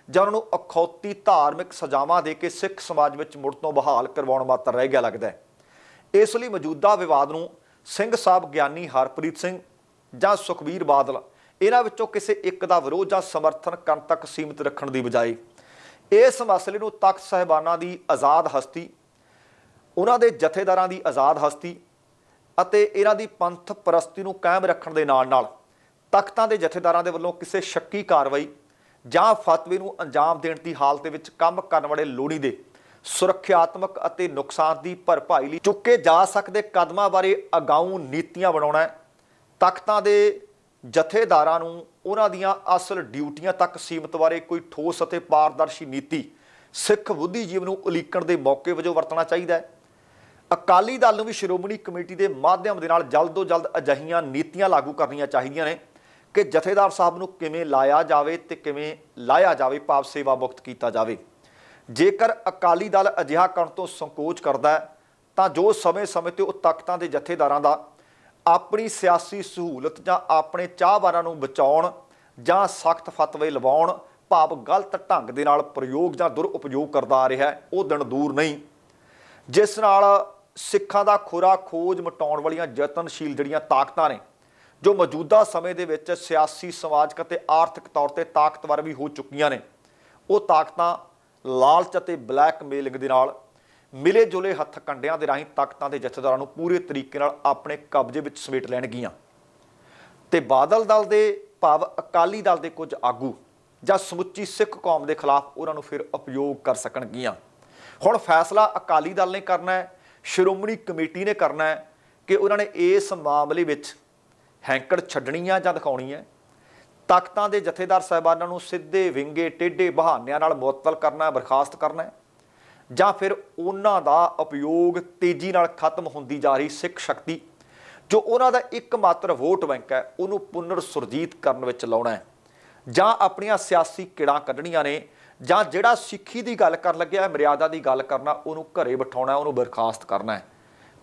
ਜਾਂ ਉਹਨਾਂ ਨੂੰ ਅਖੌਤੀ ਧਾਰਮਿਕ ਸਜ਼ਾਵਾਂ ਦੇ ਕੇ ਸਿੱਖ ਸਮਾਜ ਵਿੱਚ ਮੁੜ ਤੋਂ ਬਹਾਲ ਕਰਵਾਉਣ ਮਾਤਰ ਰਹਿ ਗਿਆ ਲੱਗਦਾ ਹੈ। ਇਸ ਲਈ ਮੌਜੂਦਾ ਵਿਵਾਦ ਨੂੰ ਸਿੰਘ ਸਾਹਿਬ ਗਿਆਨੀ ਹਰਪ੍ਰੀਤ ਸਿੰਘ ਜਾਂ ਸੁਖਬੀਰ ਬਾਦਲ ਇਹਨਾਂ ਵਿੱਚੋਂ ਕਿਸੇ ਇੱਕ ਦਾ ਵਿਰੋਧ ਜਾਂ ਸਮਰਥਨ ਕਰਨ ਤੱਕ ਸੀਮਿਤ ਰੱਖਣ ਦੀ ਬਜਾਏ ਇਸ ਮਸਲੇ ਨੂੰ ਤਖਤ ਸਾਹਿਬਾਨਾਂ ਦੀ ਆਜ਼ਾਦ ਹਸਤੀ, ਉਹਨਾਂ ਦੇ ਜਥੇਦਾਰਾਂ ਦੀ ਆਜ਼ਾਦ ਹਸਤੀ ਅਤੇ ਇਹਨਾਂ ਦੀ ਪੰਥ ਪ੍ਰਸਤੀ ਨੂੰ ਕਾਇਮ ਰੱਖਣ ਦੇ ਨਾਲ ਨਾਲ ਤਖਤਾਂ ਦੇ ਜਥੇਦਾਰਾਂ ਦੇ ਵੱਲੋਂ ਕਿਸੇ ਸ਼ੱਕੀ ਕਾਰਵਾਈ ਜਾਂ ਫਤਵੇ ਨੂੰ ਅੰਜਾਮ ਦੇਣ ਦੀ ਹਾਲਤ ਦੇ ਵਿੱਚ ਕੰਮ ਕਰਨ ਵਾਲੇ ਲੋੜੀ ਦੇ ਸੁਰੱਖਿਆਤਮਕ ਅਤੇ ਨੁਕਸਾਨ ਦੀ ਭਰਪਾਈ ਲਈ ਚੁੱਕੇ ਜਾ ਸਕਦੇ ਕਦਮਾਂ ਬਾਰੇ ਅਗਾਊਂ ਨੀਤੀਆਂ ਬਣਾਉਣਾ ਹੈ। ਤਖਤਾਂ ਦੇ ਜਥੇਦਾਰਾਂ ਨੂੰ ਉਹਨਾਂ ਦੀਆਂ ਅਸਲ ਡਿਊਟੀਆਂ ਤੱਕ ਸੀਮਤ ਬਾਰੇ ਕੋਈ ਠੋਸ ਅਤੇ ਪਾਰਦਰਸ਼ੀ ਨੀਤੀ ਸਿੱਖ ਬੁੱਧੀਜੀਵ ਨੂੰ ਉਲੀਕਣ ਦੇ ਮੌਕੇ ਵਜੋਂ ਵਰਤਣਾ ਚਾਹੀਦਾ ਹੈ। ਅਕਾਲੀ ਦਲ ਨੂੰ ਵੀ ਸ਼੍ਰੋਮਣੀ ਕਮੇਟੀ ਦੇ ਮਾਧਿਅਮ ਦੇ ਨਾਲ ਜਲਦ ਤੋਂ ਜਲਦ ਅਜਿਹੀਆਂ ਨੀਤੀਆਂ ਲਾਗੂ ਕਰਨੀਆਂ ਚਾਹੀਦੀਆਂ ਨੇ ਕਿ ਜਥੇਦਾਰ ਸਾਹਿਬ ਨੂੰ ਕਿਵੇਂ ਲਾਇਆ ਜਾਵੇ ਤੇ ਕਿਵੇਂ ਲਾਇਆ ਜਾਵੇ ਭਾਵ ਸੇਵਾ ਮੁਕਤ ਕੀਤਾ ਜਾਵੇ। ਜੇਕਰ ਅਕਾਲੀ ਦਲ ਅਜਿਹਾ ਕਰਨ ਤੋਂ ਸੰਕੋਚ ਕਰਦਾ ਹੈ, ਤਾਂ ਜੋ ਸਮੇਂ-ਸਮੇਂ ਤੇ ਉਹ ਤਖਤਾਂ ਦੇ ਜਥੇਦਾਰਾਂ ਦਾ ਆਪਣੀ ਸਿਆਸੀ ਸਹੂਲਤ ਜਾਂ ਆਪਣੇ ਚਾਹਵਾਰਾਂ ਨੂੰ ਬਚਾਉਣ ਜਾਂ ਸਖਤ ਫਤਵੇ ਲਵਾਉਣ ਭਾਵ ਗਲਤ ਢੰਗ ਦੇ ਨਾਲ ਪ੍ਰਯੋਗ ਜਾਂ ਦੁਰਉਪਯੋਗ ਕਰਦਾ ਆ ਰਿਹਾ ਹੈ, ਉਹ ਦਿਨ ਦੂਰ ਨਹੀਂ। ਜਿਸ ਨਾਲ ਸਿੱਖਾਂ ਦਾ ਖੁਰਾ ਖੋਜ ਮਟਾਉਣ ਵਾਲੀਆਂ ਯਤਨਸ਼ੀਲ ਜਿਹੜੀਆਂ ਤਾਕਤਾਂ ਨੇ, ਜੋ ਮੌਜੂਦਾ ਸਮੇਂ ਦੇ ਵਿੱਚ ਸਿਆਸੀ, ਸਮਾਜਿਕ ਅਤੇ ਆਰਥਿਕ ਤੌਰ ਤੇ ਤਾਕਤਵਰ ਵੀ ਹੋ ਚੁੱਕੀਆਂ ਨੇ। ਉਹ ਤਾਕਤਾਂ ਲਾਲਚ ਅਤੇ ਬਲੈਕਮੇਲਿੰਗ ਦੇ ਨਾਲ ਮਿਲੇ ਜੁਲੇ ਹੱਥ ਕੰਡਿਆਂ ਦੇ ਰਾਹੀਂ ਤਾਕਤਾਂ ਦੇ ਜਥੇਦਾਰਾਂ ਨੂੰ ਪੂਰੇ ਤਰੀਕੇ ਨਾਲ ਆਪਣੇ ਕਬਜ਼ੇ ਵਿੱਚ ਸਮੇਟ ਲੈਣਗੀਆਂ। ਤੇ ਬਾਦਲ ਦਲ ਦੇ ਭਾਵ ਅਕਾਲੀ ਦਲ ਦੇ ਕੁਝ ਆਗੂ ਜਾਂ ਸਮੁੱਚੀ ਸਿੱਖ ਕੌਮ ਦੇ ਖਿਲਾਫ ਉਹਨਾਂ ਨੂੰ ਫਿਰ ਉਪਯੋਗ ਕਰ ਸਕਣਗੀਆਂ। ਹੁਣ ਫੈਸਲਾ ਅਕਾਲੀ ਦਲ ਨੇ ਕਰਨਾ ਹੈ ਸ਼੍ਰੋਮਣੀ ਕਮੇਟੀ ਨੇ ਕਰਨਾ ਹੈ ਕਿ ਉਹਨਾਂ ਨੇ ਇਸ ਮਾਮਲੇ ਵਿੱਚ ਹੈਂਕੜ ਛੱਡਣੀ ਆ ਜਾਂ ਦਿਖਾਉਣੀ ਹੈ। ਤਾਕਤਾਂ ਦੇ ਜਥੇਦਾਰ ਸਾਹਿਬਾਨਾਂ ਨੂੰ ਸਿੱਧੇ ਵਿੰਗੇ, ਟੇਢੇ ਬਹਾਨਿਆਂ ਨਾਲ ਮੁਅੱਤਲ ਕਰਨਾ, ਬਰਖਾਸਤ ਕਰਨਾ ਜਾਂ ਫਿਰ ਉਹਨਾਂ ਦਾ ਉਪਯੋਗ ਤੇਜ਼ੀ ਨਾਲ ਖਤਮ ਹੁੰਦੀ ਜਾ ਰਹੀ ਸਿੱਖ ਸ਼ਕਤੀ, ਜੋ ਉਹਨਾਂ ਦਾ ਇੱਕਮਾਤਰ ਵੋਟ ਬੈਂਕ ਹੈ, ਉਹਨੂੰ ਪੁਨਰ ਸੁਰਜੀਤ ਕਰਨ ਵਿੱਚ ਲਾਉਣਾ ਹੈ। ਜਾਂ ਆਪਣੀਆਂ ਸਿਆਸੀ ਕਿੜਾਂ ਕੱਢਣੀਆਂ ਨੇ ਜਾਂ ਜਿਹੜਾ ਸਿੱਖੀ ਦੀ ਗੱਲ ਕਰਨ ਲੱਗਿਆ ਮਰਿਆਦਾ ਦੀ ਗੱਲ ਕਰਨਾ, ਉਹਨੂੰ ਘਰੇ ਬਿਠਾਉਣਾ ਉਹਨੂੰ ਬਰਖਾਸਤ ਕਰਨਾ ਹੈ।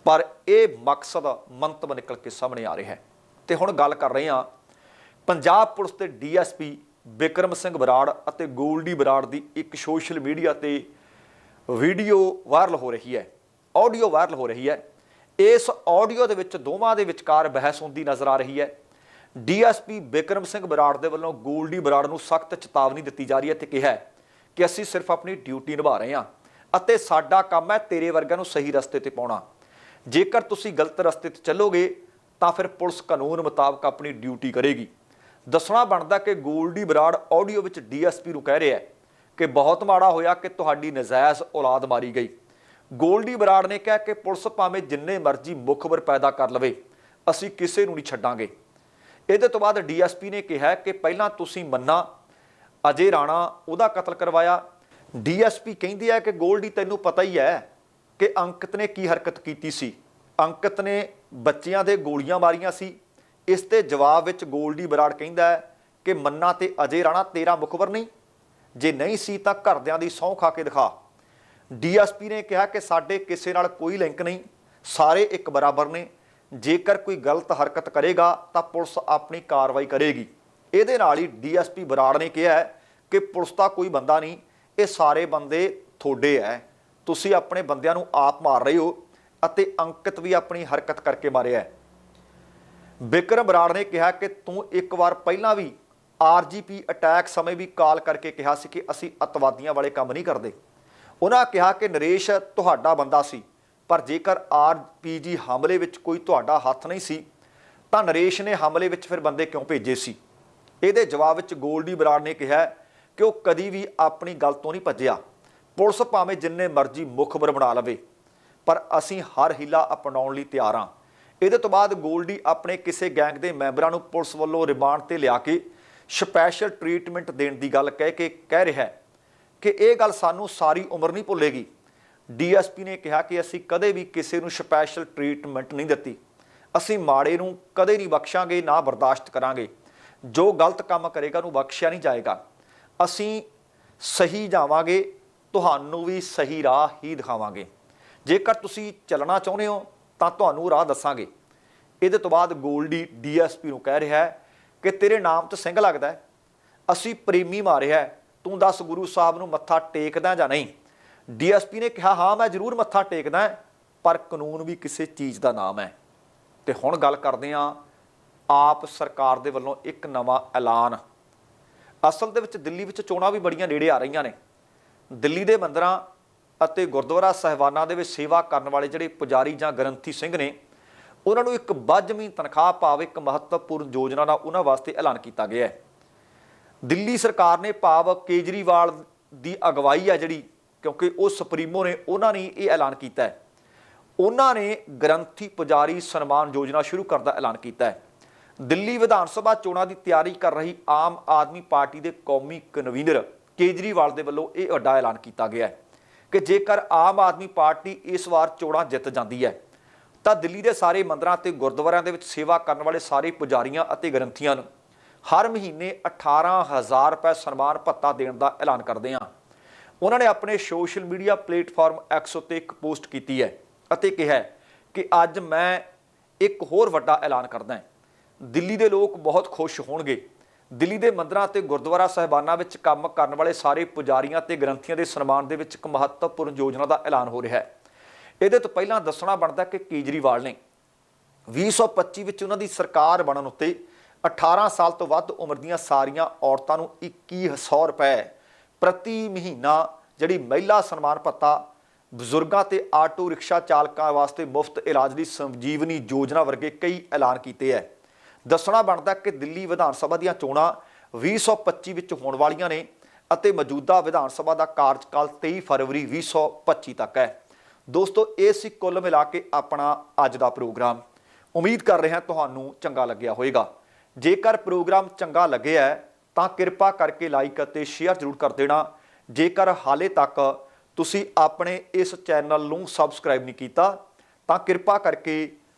ਪਰ ਇਹ ਮਕਸਦ ਮੰਤਵ ਨਿਕਲ ਕੇ ਸਾਹਮਣੇ ਆ ਰਿਹਾ ਹੈ। ਤੇ ਹੁਣ ਗੱਲ ਕਰ ਰਹੇ ਹਾਂ, ਪੰਜਾਬ ਪੁਲਿਸ ਦੇ ਡੀਐਸਪੀ ਬਿਕਰਮ ਸਿੰਘ ਬਰਾੜ ਅਤੇ ਗੋਲਡੀ ਬਰਾੜ ਦੀ ਇੱਕ ਸੋਸ਼ਲ ਮੀਡੀਆ ਤੇ ਵੀਡੀਓ ਵਾਇਰਲ ਹੋ ਰਹੀ ਹੈ, ਆਡੀਓ ਵਾਇਰਲ ਹੋ ਰਹੀ ਹੈ। ਇਸ ਆਡੀਓ ਦੇ ਵਿੱਚ ਦੋਵਾਂ ਦੇ ਵਿਚਕਾਰ ਬਹਿਸ ਹੁੰਦੀ ਨਜ਼ਰ ਆ ਰਹੀ ਹੈ। ਡੀਐਸਪੀ ਬਿਕਰਮ ਸਿੰਘ ਬਰਾੜ ਦੇ ਵੱਲੋਂ ਗੋਲਡੀ ਬਰਾੜ ਨੂੰ ਸਖਤ ਚੇਤਾਵਨੀ ਦਿੱਤੀ ਜਾ ਰਹੀ ਹੈ ਤੇ ਕਿਹਾ ਹੈ ਕਿ ਅਸੀਂ ਸਿਰਫ ਆਪਣੀ ਡਿਊਟੀ ਨਿਭਾ ਰਹੇ ਹਾਂ ਅਤੇ ਸਾਡਾ ਕੰਮ ਹੈ ਤੇਰੇ ਵਰਗਿਆਂ ਨੂੰ ਸਹੀ ਰਸਤੇ ਤੇ ਪਾਉਣਾ। ਜੇਕਰ ਤੁਸੀਂ ਗਲਤ ਰਸਤੇ ਤੇ ਚੱਲੋਗੇ, ਤਾਂ ਫਿਰ ਪੁਲਿਸ ਕਾਨੂੰਨ ਮੁਤਾਬਕ ਆਪਣੀ ਡਿਊਟੀ ਕਰੇਗੀ। ਦੱਸਣਾ ਬਣਦਾ ਕਿ ਗੋਲਡੀ ਬਰਾੜ ਆਡੀਓ ਵਿੱਚ ਡੀਐਸਪੀ ਨੂੰ ਕਹਿ ਰਿਹਾ ਹੈ ਕਿ ਬਹੁਤ ਮਾੜਾ ਹੋਇਆ ਕਿ ਤੁਹਾਡੀ ਨਜਾਇਜ਼ ਔਲਾਦ ਮਾਰੀ ਗਈ। ਗੋਲਡੀ ਬਰਾੜ ਨੇ ਕਿਹਾ ਕਿ ਪੁਲਿਸ ਭਾਵੇਂ ਜਿੰਨੇ ਮਰਜ਼ੀ ਮੁਖਬਰ ਪੈਦਾ ਕਰ ਲਵੇ, ਅਸੀਂ ਕਿਸੇ ਨੂੰ ਨਹੀਂ ਛੱਡਾਂਗੇ। ਇਹਦੇ ਤੋਂ ਬਾਅਦ ਡੀਐਸਪੀ ਨੇ ਕਿਹਾ ਕਿ ਪਹਿਲਾਂ ਤੁਸੀਂ ਮੰਨਾ ਅਜੇ ਰਾਣਾ ਉਹਦਾ ਕਤਲ ਕਰਵਾਇਆ। ਡੀਐਸਪੀ ਕਹਿੰਦੀ ਹੈ ਕਿ ਗੋਲਡੀ, ਤੈਨੂੰ ਪਤਾ ਹੀ ਹੈ ਕਿ ਅੰਕਿਤ ਨੇ ਕੀ ਹਰਕਤ ਕੀਤੀ ਸੀ। ਅੰਕਿਤ ਨੇ ਬੱਚਿਆਂ ਦੇ ਗੋਲੀਆਂ ਮਾਰੀਆਂ ਸੀ। ਇਸ ਤੇ ਜਵਾਬ ਵਿੱਚ ਗੋਲਡੀ ਬਰਾੜ ਕਹਿੰਦਾ ਹੈ ਕਿ ਮੰਨਾ ਤੇ ਅਜੇ ਰਾਣਾ ਤੇਰਾ ਮੁਖਬਰ ਨਹੀਂ। ਜੇ ਨਹੀਂ ਸੀ ਤਾਂ ਘਰਦਿਆਂ ਦੀ ਸਹੁੰ ਖਾ ਕੇ ਦਿਖਾ। ਡੀਐਸਪੀ ਨੇ ਕਿਹਾ ਕਿ ਸਾਡੇ ਕਿਸੇ ਨਾਲ ਕੋਈ ਲਿੰਕ ਨਹੀਂ। ਸਾਰੇ ਇੱਕ ਬਰਾਬਰ ਨੇ। ਜੇਕਰ ਕੋਈ ਗਲਤ ਹਰਕਤ ਕਰੇਗਾ ਤਾਂ ਪੁਲਿਸ ਆਪਣੀ ਕਾਰਵਾਈ ਕਰੇਗੀ। ਇਹਦੇ ਨਾਲ ਹੀ ਡੀਐਸਪੀ ਬਰਾੜ ਨੇ ਕਿਹਾ ਕਿ ਪੁਲਿਸ ਦਾ ਕੋਈ ਬੰਦਾ ਨਹੀਂ, ਇਹ ਸਾਰੇ ਬੰਦੇ ਤੁਹਾਡੇ ਐ। ਤੁਸੀਂ ਆਪਣੇ ਬੰਦਿਆਂ ਨੂੰ ਆਪ ਮਾਰ ਰਹੇ ਹੋ ਅਤੇ ਅੰਕਿਤ ਵੀ ਆਪਣੀ ਹਰਕਤ ਕਰਕੇ ਮਾਰਿਆ ਬਿਕਰਮ ਬਰਾੜ ਨੇ ਕਿਹਾ ਕਿ ਤੂੰ ਇੱਕ ਵਾਰ ਪਹਿਲਾਂ ਵੀ ਆਰਜੀਪੀ ਅਟੈਕ ਸਮੇਂ ਵੀ ਕਾਲ ਕਰਕੇ ਕਿਹਾ ਸੀ ਕਿ ਅਸੀਂ ਅਤਵਾਦੀਆਂ ਵਾਲੇ ਕੰਮ ਨਹੀਂ ਕਰਦੇ। ਉਹਨਾਂ ਕਿਹਾ ਕਿ ਨਰੇਸ਼ ਤੁਹਾਡਾ ਬੰਦਾ ਸੀ, ਪਰ ਜੇਕਰ ਆਰਪੀਜੀ ਹਮਲੇ ਵਿੱਚ ਕੋਈ ਤੁਹਾਡਾ ਹੱਥ ਨਹੀਂ ਸੀ, ਤਾਂ ਨਰੇਸ਼ ਨੇ ਹਮਲੇ ਵਿੱਚ ਫਿਰ ਬੰਦੇ ਕਿਉਂ ਭੇਜੇ ਸੀ? ਇਹਦੇ ਜਵਾਬ ਵਿੱਚ ਗੋਲਡੀ ਬਰਾੜ ਨੇ ਕਿਹਾ ਕਿ ਉਹ ਕਦੀ ਵੀ ਆਪਣੀ ਗੱਲ ਤੋਂ ਨਹੀਂ ਭੱਜਿਆ। ਪੁਲਿਸ ਭਾਵੇਂ ਜਿੰਨੇ ਮਰਜ਼ੀ ਮੁਖਬਰ ਬਣਾ ਲਵੇ, ਪਰ ਅਸੀਂ ਹਰ ਹਿੱਲਾ ਅਪਣਾਉਣ ਲਈ ਤਿਆਰ ਹਾਂ। ਇਹਦੇ ਤੋਂ ਬਾਅਦ ਗੋਲਡੀ ਆਪਣੇ ਕਿਸੇ ਗੈਂਗ ਦੇ ਮੈਂਬਰਾਂ ਨੂੰ ਪੁਲਿਸ ਵੱਲੋਂ ਰਿਮਾਂਡ ਤੇ ਲਿਆ ਕੇ ਸਪੈਸ਼ਲ ਟ੍ਰੀਟਮੈਂਟ ਦੇਣ ਦੀ ਗੱਲ ਕਹਿ ਕੇ ਕਹਿ ਰਿਹਾ ਹੈ ਕਿ ਇਹ ਗੱਲ ਸਾਨੂੰ ਸਾਰੀ ਉਮਰ ਨਹੀਂ ਭੁੱਲੇਗੀ। ਡੀਐਸਪੀ ਨੇ ਕਿਹਾ ਕਿ ਅਸੀਂ ਕਦੇ ਵੀ ਕਿਸੇ ਨੂੰ ਸਪੈਸ਼ਲ ਟ੍ਰੀਟਮੈਂਟ ਨਹੀਂ ਦਿੱਤੀ। ਅਸੀਂ ਮਾੜੇ ਨੂੰ ਕਦੇ ਨਹੀਂ ਬਖਸ਼ਾਂਗੇ, ਨਾ ਬਰਦਾਸ਼ਤ ਕਰਾਂਗੇ। ਜੋ ਗਲਤ ਕੰਮ ਕਰੇਗਾ ਉਹਨੂੰ ਬਖਸ਼ਿਆ ਨਹੀਂ ਜਾਏਗਾ। ਅਸੀਂ ਸਹੀ ਜਾਵਾਂਗੇ ਤੁਹਾਨੂੰ ਵੀ ਸਹੀ ਰਾਹ ਹੀ ਦਿਖਾਵਾਂਗੇ। ਜੇਕਰ ਤੁਸੀਂ ਚੱਲਣਾ ਚਾਹੁੰਦੇ ਹੋ ਤਾਂ ਤੁਹਾਨੂੰ ਰਾਹ ਦੱਸਾਂਗੇ। ਇਹਦੇ ਤੋਂ ਬਾਅਦ ਗੋਲਡੀ ਡੀਐਸਪੀ ਨੂੰ ਕਹਿ ਰਿਹਾ ਹੈ ਕਿ ਤੇਰੇ ਨਾਮ ਤੇ ਸਿੰਘ ਲੱਗਦਾ ਹੈ। ਅਸੀਂ ਪ੍ਰੇਮੀ ਮਾਰਿਆ ਹੈ, ਤੂੰ ਦੱਸ ਗੁਰੂ ਸਾਹਿਬ ਨੂੰ ਮੱਥਾ ਟੇਕਦਾ ਜਾਂ ਨਹੀਂ? ਡੀਐਸਪੀ ਨੇ ਕਿਹਾ ਹਾਂ ਮੈਂ ਜ਼ਰੂਰ ਮੱਥਾ ਟੇਕਦਾ ਪਰ ਕਾਨੂੰਨ ਵੀ ਕਿਸੇ ਚੀਜ਼ ਦਾ ਨਾਮ ਹੈ। ਤੇ ਹੁਣ ਗੱਲ ਕਰਦੇ ਹਾਂ ਆਪ ਸਰਕਾਰ ਦੇ ਵੱਲੋਂ ਇੱਕ ਨਵਾਂ ਐਲਾਨ। ਅਸਲ ਦੇ ਵਿੱਚ ਦਿੱਲੀ ਵਿੱਚ ਚੋਣਾਂ ਵੀ ਬੜੀਆਂ ਨੇੜੇ ਆ ਰਹੀਆਂ ਨੇ। ਦਿੱਲੀ ਦੇ ਮੰਦਰਾਂ ਅਤੇ ਗੁਰਦੁਆਰਾ ਸਹਿਬਾਨਾਂ ਦੇ ਵਿੱਚ ਸੇਵਾ ਕਰਨ ਵਾਲੇ ਜਿਹੜੇ ਪੁਜਾਰੀ ਜਾਂ ਗ੍ਰੰਥੀ ਸਿੰਘ ਨੇ, ਉਹਨਾਂ ਨੂੰ ਇੱਕ ਵੱਜਵੀਂ ਤਨਖਾਹ ਭਾਵ ਇੱਕ ਮਹੱਤਵਪੂਰਨ ਯੋਜਨਾ ਦਾ ਉਹਨਾਂ ਵਾਸਤੇ ਐਲਾਨ ਕੀਤਾ ਗਿਆ ਹੈ। ਦਿੱਲੀ ਸਰਕਾਰ ਨੇ ਭਾਵ ਕੇਜਰੀਵਾਲ ਦੀ ਅਗਵਾਈ ਆ ਜਿਹੜੀ, ਕਿਉਂਕਿ ਉਹ ਸੁਪਰੀਮੋ ਨੇ, ਉਹਨਾਂ ਨੇ ਇਹ ਐਲਾਨ ਕੀਤਾ ਹੈ। ਉਹਨਾਂ ਨੇ ਗ੍ਰੰਥੀ ਪੁਜਾਰੀ ਸਨਮਾਨ ਯੋਜਨਾ ਸ਼ੁਰੂ ਕਰਨ ਦਾ ਐਲਾਨ ਕੀਤਾ ਹੈ। ਦਿੱਲੀ ਵਿਧਾਨ ਸਭਾ ਚੋਣਾਂ ਦੀ ਤਿਆਰੀ ਕਰ ਰਹੀ ਆਮ ਆਦਮੀ ਪਾਰਟੀ ਦੇ ਕੌਮੀ ਕਨਵੀਨਰ ਕੇਜਰੀਵਾਲ ਦੇ ਵੱਲੋਂ ਇਹ ਵੱਡਾ ਐਲਾਨ ਕੀਤਾ ਗਿਆ ਹੈ ਕਿ ਜੇਕਰ ਆਮ ਆਦਮੀ ਪਾਰਟੀ ਇਸ ਵਾਰ ਚੋਣਾਂ ਜਿੱਤ ਜਾਂਦੀ ਹੈ, ਤਾਂ ਦਿੱਲੀ ਦੇ ਸਾਰੇ ਮੰਦਰਾਂ ਤੇ ਗੁਰਦੁਆਰਿਆਂ ਦੇ ਵਿੱਚ ਸੇਵਾ ਕਰਨ ਵਾਲੇ ਸਾਰੇ ਪੁਜਾਰੀਆਂ ਅਤੇ ਗ੍ਰੰਥੀਆਂ ਨੂੰ ਹਰ ਮਹੀਨੇ 18000 ਰੁਪਏ ਸਨਮਾਨ ਭੱਤਾ ਦੇਣ ਦਾ ਐਲਾਨ ਕਰਦੇ ਹਾਂ। ਉਹਨਾਂ ਨੇ ਆਪਣੇ ਸੋਸ਼ਲ ਮੀਡੀਆ ਪਲੇਟਫਾਰਮ ਐਕਸ ਉੱਤੇ ਇੱਕ ਪੋਸਟ ਕੀਤੀ ਹੈ ਅਤੇ ਕਿਹਾ ਕਿ ਅੱਜ ਮੈਂ ਇੱਕ ਹੋਰ ਵੱਡਾ ਐਲਾਨ ਕਰਦਾ ਹਾਂ। ਦਿੱਲੀ ਦੇ ਲੋਕ ਬਹੁਤ ਖੁਸ਼ ਹੋਣਗੇ। ਦਿੱਲੀ ਦੇ ਮੰਦਰਾਂ ਅਤੇ ਗੁਰਦੁਆਰਾ ਸਾਹਿਬਾਨਾਂ ਵਿੱਚ ਕੰਮ ਕਰਨ ਵਾਲੇ ਸਾਰੇ ਪੁਜਾਰੀਆਂ ਤੇ ਗ੍ਰੰਥੀਆਂ ਦੇ ਸਨਮਾਨ ਦੇ ਵਿੱਚ ਇੱਕ ਮਹੱਤਵਪੂਰਨ ਯੋਜਨਾ ਦਾ ਐਲਾਨ ਹੋ ਰਿਹਾ ਹੈ। ਇਹਦੇ ਤੋਂ ਪਹਿਲਾਂ ਦੱਸਣਾ ਬਣਦਾ ਕਿ ਕੇਜਰੀਵਾਲ ਨੇ 2025 ਵਿੱਚ ਉਹਨਾਂ ਦੀ ਸਰਕਾਰ ਬਣਨ ਉੱਤੇ 18 ਸਾਲ ਤੋਂ ਵੱਧ ਉਮਰ ਦੀਆਂ ਸਾਰੀਆਂ ਔਰਤਾਂ ਨੂੰ 2100 ਰੁਪਏ ਪ੍ਰਤੀ ਮਹੀਨਾ ਜਿਹੜੀ ਮਹਿਲਾ ਸਨਮਾਨ ਭੱਤਾ ਬਜ਼ੁਰਗਾਂ ਤੇ ਆਟੋ ਰਿਕਸ਼ਾ ਚਾਲਕਾਂ ਵਾਸਤੇ ਮੁਫਤ ਇਲਾਜ ਦੀ ਸੰਜੀਵਨੀ ਯੋਜਨਾ ਵਰਗੇ ਕਈ ਐਲਾਨ ਕੀਤੇ ਹੈ। ਦੱਸਣਾ ਬਣਦਾ ਕਿ ਦਿੱਲੀ ਵਿਧਾਨ ਸਭਾ ਦੀਆਂ ਚੋਣਾਂ 2025 ਵਿੱਚ ਹੋਣ ਵਾਲੀਆਂ ਨੇ ਅਤੇ ਮੌਜੂਦਾ ਵਿਧਾਨ ਸਭਾ ਦਾ ਕਾਰਜਕਾਲ 23 ਫਰਵਰੀ 2025 ਤੱਕ ਹੈ। ਦੋਸਤੋ, ਇਹ ਸੀ ਕੁੱਲ ਮਿਲਾ ਕੇ ਆਪਣਾ ਅੱਜ ਦਾ ਪ੍ਰੋਗਰਾਮ। ਉਮੀਦ ਕਰ ਰਿਹਾ ਤੁਹਾਨੂੰ ਚੰਗਾ ਲੱਗਿਆ ਹੋਵੇਗਾ। ਜੇਕਰ ਪ੍ਰੋਗਰਾਮ ਚੰਗਾ ਲੱਗਿਆ ਤਾਂ ਕਿਰਪਾ ਕਰਕੇ ਲਾਈਕ ਅਤੇ ਸ਼ੇਅਰ ਜ਼ਰੂਰ ਕਰ ਦੇਣਾ। ਜੇਕਰ ਹਾਲੇ ਤੱਕ ਤੁਸੀਂ ਆਪਣੇ ਇਸ ਚੈਨਲ ਨੂੰ ਸਬਸਕ੍ਰਾਈਬ ਨਹੀਂ ਕੀਤਾ, ਤਾਂ ਕਿਰਪਾ ਕਰਕੇ